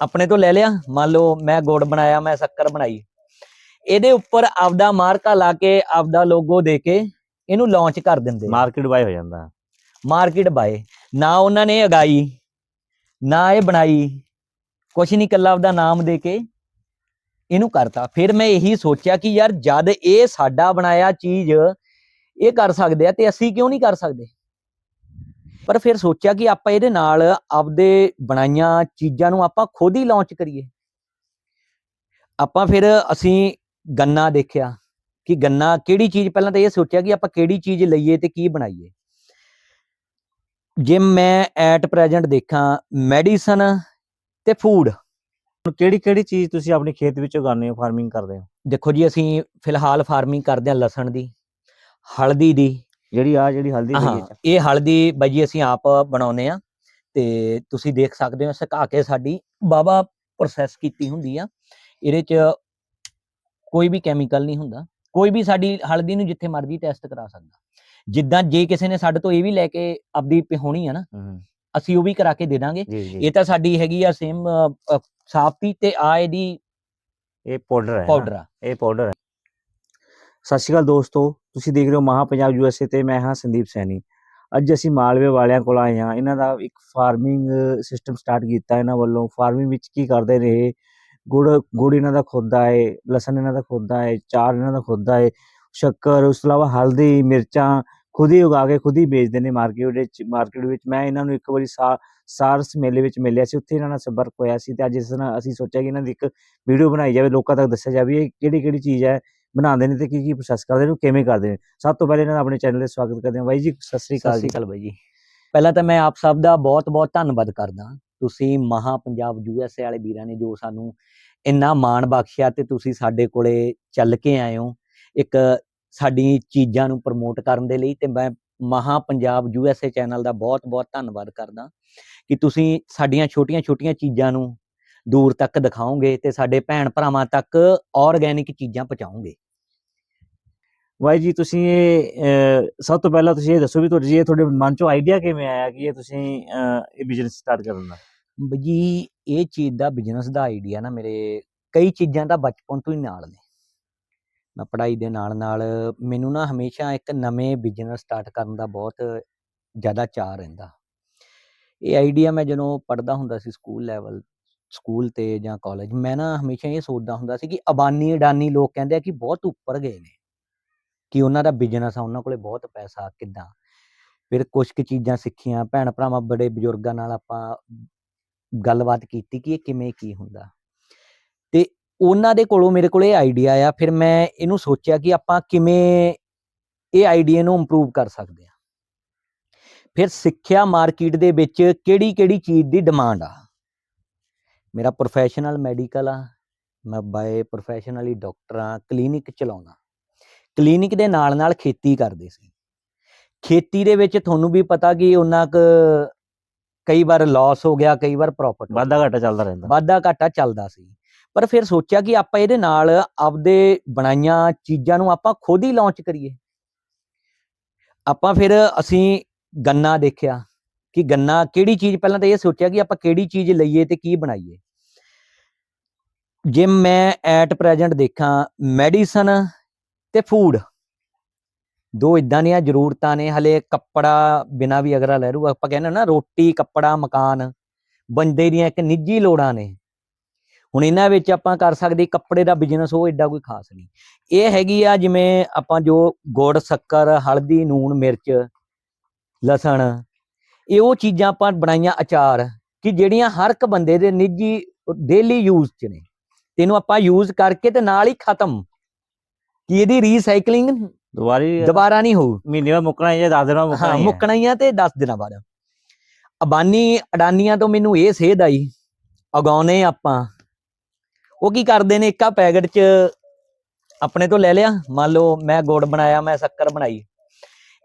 ਆਪਣੇ ਤੋਂ ਲੈ ਲਿਆ। ਮੰਨ ਲਓ ਮੈਂ ਗੁੜ ਬਣਾਇਆ ਮੈਂ ਸ਼ੱਕਰ ਬਣਾਈ। ਇਹਦੇ ਉੱਪਰ ਆਪਦਾ ਮਾਰਕਾ ਲਾ ਕੇ ਆਪਦਾ ਲੋਗੋ ਦੇ ਕੇ ਇਹਨੂੰ ਲਾਂਚ ਕਰ ਦਿੰਦੇ। ਮਾਰਕੀਟ ਬਾਈ ਹੋ ਜਾਂਦਾ। ਮਾਰਕੀਟ ਬਾਏ ਨਾ ਉਹਨਾਂ ਨੇ ਅਗਾਈ ਨਾ ਇਹ ਬਣਾਈ। ਕੁਛ ਨਹੀਂ ਕੱਲਾ ਆਪਦਾ ਨਾਮ ਦੇ ਕੇ ਇਹਨੂੰ ਕਰਤਾ। ਫਿਰ ਮੈਂ ਇਹੀ ਸੋਚਿਆ ਕਿ ਯਾਰ ਜਦ ਇਹ ਸਾਡਾ ਬਣਾਇਆ ਚੀਜ਼ ਇਹ ਕਰ ਸਕਦੇ ਆ ਤੇ ਅਸੀਂ ਕਿਉਂ ਨਹੀਂ ਕਰ ਸਕਦੇ? ਪਰ ਫਿਰ ਸੋਚਿਆ ਕਿ ਆਪਾਂ ਇਹਦੇ ਨਾਲ ਆਪਦੇ ਬਣਾਈਆਂ ਚੀਜ਼ਾਂ ਨੂੰ ਆਪਾਂ ਖੁਦ ਹੀ ਲਾਂਚ ਕਰੀਏ। ਆਪਾਂ ਫਿਰ ਅਸੀਂ ਗੰਨਾ ਦੇਖਿਆ ਕਿ ਗੰਨਾ ਕਿਹੜੀ ਚੀਜ਼ ਪਹਿਲਾਂ ਤਾਂ ਇਹ ਸੋਚਿਆ ਕਿ ਆਪਾਂ ਕਿਹੜੀ ਚੀਜ਼ ਲਈਏ ਤੇ ਕੀ ਬਣਾਈਏ। ਜੇ ਮੈਂ ਐਟ ਪ੍ਰੈਜ਼ੈਂਟ ਦੇਖਾਂ ਮੈਡੀਸਨ ਤੇ ਫੂਡ ਹੁਣ ਕਿਹੜੀ ਕਿਹੜੀ ਚੀਜ਼ ਤੁਸੀਂ ਆਪਣੇ ਖੇਤ ਵਿੱਚ ਉਗਾਉਂਦੇ ਹੋ ਫਾਰਮਿੰਗ ਕਰਦੇ ਹੋ? ਦੇਖੋ ਜੀ ਅਸੀਂ ਫਿਲਹਾਲ ਫਾਰਮਿੰਗ ਕਰਦੇ ਹਾਂ ਲਸਣ ਦੀ ਹਲਦੀ ਦੀ ਜਿਹੜੀ ਆ ਜਿਹੜੀ ਹਲਦੀ ਹਾਂ ਪਈ ਹੈ ਇਹ ਹਲਦੀ ਬਾਈ ਜੀ ਅਸੀਂ ਆਪ ਬਣਾਉਨੇ ਆ ਤੇ ਤੁਸੀਂ ਦੇਖ ਸਕਦੇ ਹੋ ਸੁਕਾ ਕੇ ਸਾਡੀ ਬਾਬਾ ਪ੍ਰੋਸੈਸ ਕੀਤੀ ਹੁੰਦੀ ਆ। ਇਹਦੇ ਚ ਕੋਈ ਵੀ ਕੈਮੀਕਲ ਨਹੀਂ ਹੁੰਦਾ। ਕੋਈ ਵੀ ਸਾਡੀ ਹਲਦੀ ਨੂੰ ਜਿੱਥੇ ਮਰਜ਼ੀ ਟੈਸਟ ਕਰਾ ਸਕਦਾ। ਜਿੱਦਾਂ ਜੇ ਕਿਸੇ ਨੇ ਸਾਡੇ ਤੋਂ ਇਹ ਵੀ ਲੈ ਕੇ ਆਪਦੀ ਪਿਹਾਉਣੀ ਆ ਨਾ ਅਸੀਂ ਉਹ ਵੀ ਕਰਾ ਕੇ ਦੇ ਦਾਂਗੇ। ਇਹ ਤਾਂ ਸਾਡੀ ਹੈਗੀ ਆ ਸੇਮ ਸਾਫਤੀ ਤੇ ਆ ਇਹਦੀ ਇਹ ਪਾਊਡਰ ਹੈ? ਪਾਊਡਰ ਆ। ਇਹ ਪਾਊਡਰ ਹੈ। ਸਤਿ ਸ਼੍ਰੀ ਅਕਾਲ ਦੋਸਤੋ। ਤੁਸੀਂ ਦੇਖ ਰਹੇ ਹੋ ਮਹਾ ਪੰਜਾਬ ਯੂ ਐੱਸ ਏ ਤੇ ਮੈਂ ਹਾਂ ਸੰਦੀਪ ਸੈਣੀ। ਅੱਜ ਅਸੀਂ ਮਾਲਵੇ ਵਾਲਿਆਂ ਕੋਲ ਆਏ ਹਾਂ। ਇਹਨਾਂ ਦਾ ਇੱਕ ਫਾਰਮਿੰਗ ਸਿਸਟਮ ਸਟਾਰਟ ਕੀਤਾ ਇਹਨਾਂ ਵੱਲੋਂ। ਫਾਰਮਿੰਗ ਵਿੱਚ ਕੀ ਕਰਦੇ ਰਹੇ ਗੁੜ ਗੁੜ ਇਹਨਾਂ ਦਾ ਖੁਦ ਦਾ ਹੈ ਲਸਣ ਇਹਨਾਂ ਦਾ ਖੁਦ ਦਾ ਹੈ ਚਾਰ ਇਹਨਾਂ ਦਾ ਖੁਦ ਦਾ ਹੈ ਸ਼ੱਕਰ, ਉਸ ਤੋਂ ਇਲਾਵਾ ਹਲਦੀ, ਮਿਰਚਾਂ ਖੁਦ ਹੀ ਉਗਾ ਕੇ ਖੁਦ ਹੀ ਵੇਚਦੇ ਨੇ ਮਾਰਕੀਟ ਵਿੱਚ ਮਾਰਕੀਟ ਵਿੱਚ। ਮੈਂ ਇਹਨਾਂ ਨੂੰ ਇੱਕ ਵਾਰੀ ਸਾ, ਸਾਰਸ ਮੇਲੇ ਵਿੱਚ ਮਿਲਿਆ ਸੀ। ਉੱਥੇ ਇਹਨਾਂ ਨਾਲ ਸੰਪਰਕ ਹੋਇਆ ਸੀ ਤੇ ਅੱਜ ਇਸ ਨਾਲ ਅਸੀਂ ਸੋਚਿਆ ਕਿ ਇਹਨਾਂ ਦੀ ਇੱਕ ਵੀਡੀਓ ਬਣਾਈ ਜਾਵੇ, ਲੋਕਾਂ ਤੱਕ ਦੱਸਿਆ ਜਾਵੇ ਇਹ ਕਿਹੜੀ ਕਿਹੜੀ ਚੀਜ਼ ਹੈ ਬਣਾਉਂਦੇ ਨੇ ਤੇ ਕੀ ਕੀ ਪ੍ਰੋਸੈਸ ਕਰਦੇ ਨੇ ਕਿਵੇਂ ਕਰਦੇ ਨੇ। ਸਭ ਤੋਂ ਪਹਿਲੇ ਇਹਨਾਂ ਦਾ ਆਪਣੇ ਚੈਨਲ ਤੇ ਸਵਾਗਤ ਕਰਦੇ ਹਾਂ। ਬਾਈ ਜੀ, ਸਤਿ ਸ੍ਰੀ ਅਕਾਲ ਜੀ। ਅਕਾਲ ਬਾਈ ਜੀ। ਪਹਿਲਾਂ ਤਾਂ ਮੈਂ ਆਪ ਸਭ ਦਾ ਬਹੁਤ-ਬਹੁਤ ਧੰਨਵਾਦ ਕਰਦਾ ਤੁਸੀਂ ਮਹਾ ਪੰਜਾਬ ਯੂਐਸਏ ਵਾਲੇ ਵੀਰਾਂ ਨੇ ਜੋ ਸਾਨੂੰ ਇੰਨਾ ਮਾਣ ਬਖਸ਼ਿਆ ਤੇ ਤੁਸੀਂ ਸਾਡੇ ਕੋਲੇ ਚੱਲ ਕੇ ਆਏ ਹੋ। ਇੱਕ ਸਾਡੀ ਚੀਜ਼ਾਂ ਨੂੰ ਪ੍ਰਮੋਟ ਕਰਨ ਦੇ ਲਈ ਤੇ ਮੈਂ ਮਹਾ ਪੰਜਾਬ ਯੂਐਸਏ ਚੈਨਲ ਦਾ ਬਹੁਤ-ਬਹੁਤ ਧੰਨਵਾਦ ਕਰਦਾ ਕਿ ਤੁਸੀਂ ਸਾਡੀਆਂ ਛੋਟੀਆਂ-ਛੋਟੀਆਂ ਚੀਜ਼ਾਂ ਨੂੰ ਦੂਰ ਤੱਕ ਦਿਖਾਓਗੇ ਤੇ ਸਾਡੇ ਭੈਣ ਭਰਾਵਾਂ ਤੱਕ ਆਰਗੈਨਿਕ ਚੀਜ਼ਾਂ ਪਹੁੰਚਾਓਗੇ। ਬਾਈ ਜੀ, ਤੁਸੀਂ ਇਹ ਸਭ ਤੋਂ ਪਹਿਲਾਂ ਤੁਸੀਂ ਇਹ ਦੱਸੋ ਵੀ ਤੁਹਾਡੇ ਜੀ, ਇਹ ਤੁਹਾਡੇ ਮਨ ਚੋਂ ਆਈਡੀਆ ਕਿਵੇਂ ਆਇਆ ਕਿ ਇਹ ਤੁਸੀਂ ਇਹ ਬਿਜ਼ਨਸ ਸਟਾਰਟ ਕਰਨ ਦਾ? ਜੀ, ਇਹ ਚੀਜ਼ ਦਾ ਬਿਜ਼ਨਸ ਦਾ ਆਈਡੀਆ ਨਾ ਮੇਰੇ ਕਈ ਚੀਜ਼ਾਂ ਦਾ ਬਚਪਨ ਤੋਂ ਹੀ ਨਾਲ ਨੇ। ਮੈਂ ਪੜ੍ਹਾਈ ਦੇ ਨਾਲ ਨਾਲ ਮੈਨੂੰ ਨਾ ਹਮੇਸ਼ਾ ਇੱਕ ਨਵੇਂ ਬਿਜ਼ਨਸ ਸਟਾਰਟ ਕਰਨ ਦਾ ਬਹੁਤ ਜ਼ਿਆਦਾ ਚਾਅ ਰਹਿੰਦਾ। ਇਹ ਆਈਡੀਆ ਮੈਂ ਜਦੋਂ ਪੜ੍ਹਦਾ ਹੁੰਦਾ ਸੀ ਸਕੂਲ ਲੈਵਲ ਸਕੂਲ ਤੇ ਜਾਂ ਕਾਲਜ ਮੈਂ ਨਾ ਹਮੇਸ਼ਾ ਇਹ ਸੋਚਦਾ ਹੁੰਦਾ ਸੀ ਕਿ ਅਬਾਨੀ ਅਡਾਨੀ ਲੋਕ ਕਹਿੰਦੇ ਆ ਕਿ ਬਹੁਤ ਉੱਪਰ ਗਏ ਨੇ। ਕਿ ਉਹਨਾਂ ਦਾ ਬਿਜ਼ਨਸ ਆ, ਉਹਨਾਂ ਕੋਲੇ ਬਹੁਤ ਪੈਸਾ ਕਿੱਦਾਂ? ਫਿਰ ਕੁਝ ਕੁ ਚੀਜ਼ਾਂ ਸਿੱਖੀਆਂ, ਭੈਣ ਭਰਾਵਾਂ ਬੜੇ ਬਜ਼ੁਰਗਾਂ ਨਾਲ ਆਪਾਂ ਗੱਲਬਾਤ ਕੀਤੀ ਕਿ ਇਹ ਕਿਵੇਂ ਕੀ ਹੁੰਦਾ। ਤੇ ਉਹਨਾਂ ਦੇ ਕੋਲੋਂ ਮੇਰੇ ਕੋਲ ਇਹ ਆਈਡੀਆ ਆ, ਫਿਰ ਮੈਂ ਇਹਨੂੰ ਸੋਚਿਆ ਕਿ ਆਪਾਂ ਕਿਵੇਂ ਇਹ ਆਈਡੀਆ ਨੂੰ ਇੰਪਰੂਵ ਕਰ ਸਕਦੇ ਆ ਫਿਰ ਸਿੱਖਿਆ ਮਾਰਕੀਟ ਦੇ ਵਿੱਚ ਕਿਹੜੀ ਕਿਹੜੀ ਚੀਜ਼ ਦੀ ਡਿਮਾਂਡ ਆ? ਮੇਰਾ ਪ੍ਰੋਫੈਸ਼ਨਲ ਮੈਡੀਕਲ ਆ, ਮੈਂ ਬਾਏ ਪ੍ਰੋਫੈਸ਼ਨਲੀ ਡਾਕਟਰ ਆ ਕਲੀਨਿਕ ਚਲਾਉਣਾ ਕਲੀਨਿਕ ਦੇ ਨਾਲ ਨਾਲ ਖੇਤੀ ਕਰਦੇ ਸੀ। ਖੇਤੀ ਦੇ ਵਿੱਚ ਤੁਹਾਨੂੰ ਵੀ ਪਤਾ ਕਿ ਉਹਨਾਂ ਕ ਕਈ ਵਾਰ ਲਾਸ ਹੋ ਗਿਆ ਕਈ ਵਾਰ ਪ੍ਰੋਫਿਟ ਵਾਧਾ ਘਾਟਾ ਚੱਲਦਾ ਰਹਿੰਦਾ। ਵਾਧਾ ਘਾਟਾ ਚੱਲਦਾ ਸੀ। ਪਰ ਫਿਰ ਸੋਚਿਆ ਕਿ ਆਪਾਂ ਇਹਦੇ ਨਾਲ ਆਪਦੇ ਬਣਾਈਆਂ ਚੀਜ਼ਾਂ ਨੂੰ ਆਪਾਂ ਖੁਦ ਹੀ ਲਾਂਚ ਕਰੀਏ। ਆਪਾਂ ਫਿਰ ਅਸੀਂ ਗੰਨਾ ਦੇਖਿਆ ਕਿ ਗੰਨਾ ਕਿਹੜੀ ਚੀਜ਼ ਪਹਿਲਾਂ ਤਾਂ ਇਹ ਸੋਚਿਆ ਕਿ ਆਪਾਂ ਕਿਹੜੀ ਚੀਜ਼ ਲਈਏ ਤੇ ਕੀ ਬਣਾਈਏ। ਜੇ ਮੈਂ ਐਟ ਪ੍ਰੈਜ਼ੈਂਟ ਦੇਖਾਂ ਮੈਡੀਸਨ ਤੇ ਫੂਡ ਦੋ ਇਦਾਂ ਦੀਆਂ ਜ਼ਰੂਰਤਾਂ ਨੇ, ਹਲੇ ਕੱਪੜਾ ਬਿਨਾ ਵੀ ਅਗਰਾ ਲੈ ਰੂ ਆਪਾਂ ਕਹਿੰਦੇ ਨਾ, ਰੋਟੀ, ਕੱਪੜਾ, ਮਕਾਨ, ਬੰਦੇ ਦੀਆਂ ਇੱਕ ਨਿੱਜੀ ਲੋੜਾਂ ਨੇ। ਹੁਣ ਇਹਨਾਂ ਵਿੱਚ ਆਪਾਂ ਕਰ ਸਕਦੇ, ਕੱਪੜੇ ਦਾ ਬਿਜ਼ਨਸ ਉਹ ਐਡਾ ਕੋਈ ਖਾਸ ਨਹੀਂ। ਇਹ ਹੈਗੀ ਆ ਜਿਵੇਂ ਆਪਾਂ ਜੋ ਗੁੜ, ਸ਼ੱਕਰ, ਹਲਦੀ, ਨੂਣ, ਮਿਰਚ, ਲਸਣ, ਇਹ ਉਹ ਚੀਜ਼ਾਂ ਆਪਾਂ ਬਣਾਈਆਂ ਅਚਾਰ, ਕਿ ਜਿਹੜੀਆਂ ਹਰ ਇੱਕ ਬੰਦੇ ਦੇ ਨਿੱਜੀ ਡੇਲੀ ਯੂਜ਼ 'ਚ ਨੇ। ਤੈਨੂੰ ਆਪਾਂ ਯੂਜ਼ ਕਰਕੇ ਤੇ ਨਾਲ ਹੀ ਖਤਮ। ਕਿ ਇਹਦੀ ਰੀਸਾਈਕਲਿੰਗ ਦੁਬਾਰੀ ਦੁਬਾਰਾ ਨਹੀਂ ਹੋਊ। ਮਹੀਨੇ ਬਾਅਦ ਮੁੱਕਣਾ ਜਾਂ 10 ਦਿਨਾਂ ਬਾਅਦ ਮੁੱਕਣਾ ਹਾਂ ਹੀ ਹੈ। ਮੁੱਕਣਾ ਹੀ ਆ ਤੇ 10 ਦਿਨਾਂ ਬਾਅਦ। ਅਬਾਨੀ ਅਡਾਨੀਆਂ ਤੋਂ ਮੈਨੂੰ ਇਹ ਸੇਧ ਆਈ ਉਗਾਉਨੇ ਆਪਾਂ। ਉਹ ਕੀ ਕਰਦੇ ਨੇ ਇੱਕਾ ਪੈਕਟ 'ਚ ਆਪਣੇ ਤੋਂ ਲੈ ਲਿਆ ਮੰਨ ਲਓ ਮੈਂ ਗੁੜ ਬਣਾਇਆ ਮੈਂ ਸ਼ੱਕਰ ਬਣਾਈ।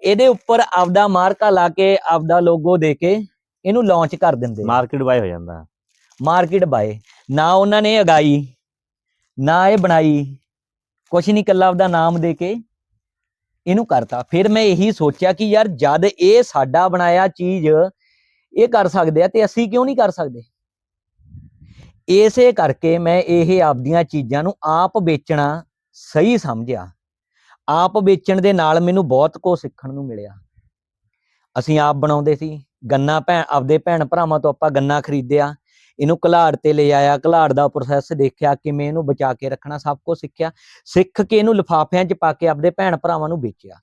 ਇਹਦੇ ਉੱਪਰ ਆਪਦਾ ਮਾਰਕਾ ਲਾ ਕੇ ਆਪਦਾ ਲੋਗੋ ਦੇ ਕੇ ਇਹਨੂੰ ਲਾਂਚ ਕਰ ਦਿੰਦੇ ਆ। ਮਾਰਕੀਟ ਬਾਈ ਹੋ ਜਾਂਦਾ। ਮਾਰਕੀਟ ਬਾਏ ਨਾ ਉਹਨਾਂ ਨੇ ਅਗਾਈ ਨਾ ਇਹ ਬਣਾਈ। ਕੁਛ ਨਹੀਂ ਕੱਲਾ ਆਪਦਾ ਨਾਮ ਦੇ ਕੇ ਇਹਨੂੰ ਕਰਤਾ। ਫਿਰ ਮੈਂ ਇਹੀ ਸੋਚਿਆ ਕਿ ਯਾਰ ਜਦ ਇਹ ਸਾਡਾ ਬਣਾਇਆ ਚੀਜ਼, ਇਹ ਕਰ ਸਕਦੇ ਆ ਤੇ ਅਸੀਂ ਕਿਉਂ ਨਹੀਂ ਕਰ ਸਕਦੇ? ਇਸੇ ਕਰਕੇ ਮੈਂ ਇਹ ਆਪਦੀਆਂ ਚੀਜ਼ਾਂ ਨੂੰ ਆਪ ਵੇਚਣਾ ਸਹੀ ਸਮਝਿਆ। ਆਪ ਵੇਚਣ ਦੇ ਨਾਲ ਮੈਨੂੰ ਬਹੁਤ ਕੁਝ ਸਿੱਖਣ ਨੂੰ ਮਿਲਿਆ। ਅਸੀਂ ਆਪ ਬਣਾਉਂਦੇ ਸੀ। ਗੰਨਾ ਭੈਣ ਆਪਦੇ ਭੈਣ ਭਰਾਵਾਂ ਤੋਂ ਆਪਾਂ ਗੰਨਾ ਖਰੀਦਿਆ। ਇਹਨੂੰ ਘਲਾੜ ਤੇ ਲੈ ਆਇਆ ਘਲਾੜ ਦਾ ਪ੍ਰੋਸੈਸ ਦੇਖਿਆ ਕਿਵੇਂ ਇਹਨੂੰ ਬਚਾ ਕੇ ਰੱਖਣਾ ਸਭ ਕੁਝ ਸਿੱਖਿਆ। ਸਿੱਖ ਕੇ ਇਹਨੂੰ ਲਿਫਾਫਿਆਂ 'ਚ ਪਾ ਕੇ ਆਪਦੇ ਭੈਣ ਭਰਾਵਾਂ ਨੂੰ ਵੇਚਿਆ।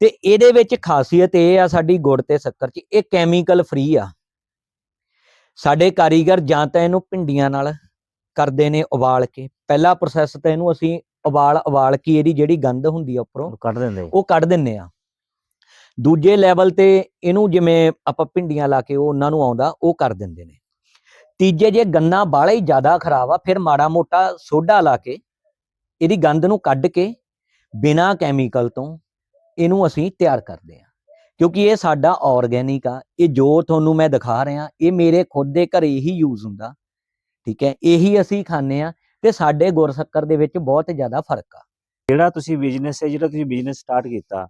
ਤੇ ਇਹਦੇ ਵਿੱਚ ਖਾਸੀਅਤ ਇਹ ਆ ਸਾਡੀ ਗੁੜ ਤੇ ਸ਼ੱਕਰ 'ਚ ਇਹ ਕੈਮੀਕਲ ਫ੍ਰੀ ਆ। ਸਾਡੇ ਕਾਰੀਗਰ ਜਾਂ ਤਾਂ ਇਹਨੂੰ ਭਿੰਡੀਆਂ ਨਾਲ ਕਰਦੇ ਨੇ ਉਬਾਲ ਕੇ। ਪਹਿਲਾ ਪ੍ਰੋਸੈਸ ਤਾਂ ਇਹਨੂੰ ਅਸੀਂ ਉਬਾਲ ਉਬਾਲ ਕੇ ਇਹਦੀ ਜਿਹੜੀ ਗੰਧ ਹੁੰਦੀ ਆ ਉੱਪਰੋਂ ਕੱਢ ਦਿੰਦੇ ਉਹ ਕੱਢ ਦਿੰਨੇ ਆ। ਦੂਜੇ ਲੈਵਲ ਤੇ ਇਹਨੂੰ ਜਿਵੇਂ ਆਪਾਂ ਭਿੰਡੀਆਂ ਲਾ ਕੇ ਉਹ ਉਹਨਾਂ ਨੂੰ ਆਉਂਦਾ ਉਹ ਕਰ ਦਿੰਦੇ ਨੇ। ਤੀਜੇ ਜੇ ਗੰਨਾ ਬਾਹਲਾ ਹੀ ਜ਼ਿਆਦਾ ਖਰਾਬ ਆ, ਫਿਰ ਮਾੜਾ ਮੋਟਾ ਸੋਡਾ ਲਾ ਕੇ ਇਹਦੀ ਗੰਦ ਨੂੰ ਕੱਢ ਕੇ ਬਿਨਾਂ ਕੈਮੀਕਲ ਤੋਂ ਇਹਨੂੰ ਅਸੀਂ ਤਿਆਰ ਕਰਦੇ ਆ ਕਿਉਂਕਿ ਇਹ ਸਾਡਾ ਆਰਗੇਨਿਕ ਆ, ਇਹ ਜੋ ਤੁਹਾਨੂੰ ਮੈਂ ਦਿਖਾ ਰਿਹਾ, ਇਹ ਮੇਰੇ ਖੁਦ ਦੇ ਘਰੇ ਹੀ ਯੂਜ਼ ਹੁੰਦਾ। ਠੀਕ ਹੈ, ਇਹੀ ਅਸੀਂ ਖਾਂਦੇ ਆ ਤੇ ਸਾਡੇ ਗੁਰਸੱਕਰ ਦੇ ਵਿੱਚ ਬਹੁਤ ਜ਼ਿਆਦਾ ਫ਼ਰਕ ਆ। ਜਿਹੜਾ ਤੁਸੀਂ ਬਿਜ਼ਨਸ ਹੈ, ਜਿਹੜਾ ਤੁਸੀਂ ਬਿਜ਼ਨਸ ਸਟਾਰਟ ਕੀਤਾ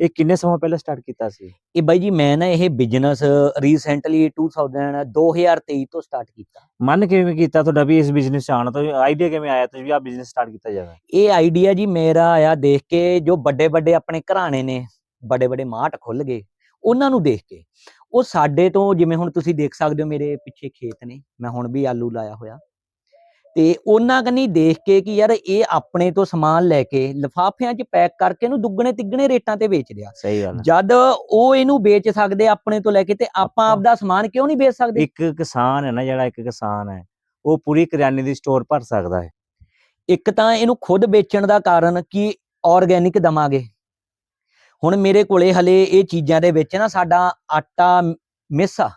ਇਹ ਕਿੰਨੇ ਸਮਾਂ ਪਹਿਲਾਂ ਸਟਾਰਟ ਕੀਤਾ ਸੀ? ਇਹ ਬਾਈ ਜੀ ਮੈਂ ਨਾ ਇਹ ਬਿਜ਼ਨਸ ਰੀਸੈਂਟਲੀ 2000 2023 ਤੋਂ ਸਟਾਰਟ ਕੀਤਾ। ਮਨ ਕਿਵੇਂ ਕੀਤਾ ਤੁਹਾਡਾ ਵੀ ਇਸ ਬਿਜ਼ਨਸ ਚ ਆਉਣ ਤੋਂ? ਆਈਡੀਆ ਕਿਵੇਂ ਆਇਆ ਤੁਸੀਂ ਵੀ ਆ ਬਿਜ਼ਨਸ ਸਟਾਰਟ ਕੀਤਾ ਜਾਵੇ? ਇਹ ਆਈਡੀਆ ਜੀ ਮੇਰਾ ਆਇਆ ਦੇਖ ਕੇ ਜੋ ਵੱਡੇ ਵੱਡੇ ਆਪਣੇ ਘਰਾਣੇ ਨੇ ਵੱਡੇ ਵੱਡੇ ਮਾਰਟ ਖੁੱਲ ਗਏ ਉਹਨਾਂ ਨੂੰ ਦੇਖ ਕੇ। ਉਹ ਸਾਡੇ ਤੋਂ ਜਿਵੇਂ ਹੁਣ ਤੁਸੀਂ ਦੇਖ ਸਕਦੇ ਹੋ ਮੇਰੇ ਪਿੱਛੇ ਖੇਤ ਨੇ ਮੈਂ ਹੁਣ ਵੀ ਆਲੂ ਲਾਇਆ ਹੋਇਆ। ਤੇ ਉਹਨਾਂ ਕਨੀ ਦੇਖ ਕੇ ਕਿ ਯਾਰ ਇਹ ਆਪਣੇ ਤੋਂ ਸਮਾਨ ਲੈ ਕੇ ਲਿਫਾਫਿਆਂ 'ਚ ਪੈਕ ਕਰਕੇ ਇਹਨੂੰ ਦੁੱਗਣੇ ਤਿੱਗਣੇ ਰੇਟਾਂ ਤੇ ਵੇਚ ਰਿਹਾ। ਸਹੀ ਗੱਲ। ਜਦ ਉਹ ਇਹਨੂੰ ਵੇਚ ਸਕਦੇ ਆਪਣੇ ਤੋਂ ਲੈ ਕੇ ਤੇ ਆਪਾਂ ਆਪਾਂ- ਆਪਦਾ ਸਮਾਨ ਕਿਉਂ ਨਹੀਂ ਵੇਚ ਸਕਦੇ? ਇੱਕ ਕਿਸਾਨ ਹੈ ਨਾ ਜਿਹੜਾ ਇੱਕ ਕਿਸਾਨ ਹੈ ਉਹ ਪੂਰੀ ਕਰਿਆਨੇ ਦੀ ਸਟੋਰ ਭਰ ਸਕਦਾ ਹੈ। ਇੱਕ ਤਾਂ ਇਹਨੂੰ ਖੁਦ ਵੇਚਣ ਦਾ ਕਾਰਨ ਕਿ ਆਰਗੇਨਿਕ ਦਵਾਂਗੇ ਹੁਣ ਮੇਰੇ ਕੋਲੇ ਹਲੇ ਇਹ ਚੀਜ਼ਾਂ ਦੇ ਵਿੱਚ ਨਾ ਸਾਡਾ ਆਟਾ ਮਿਸ ਆ।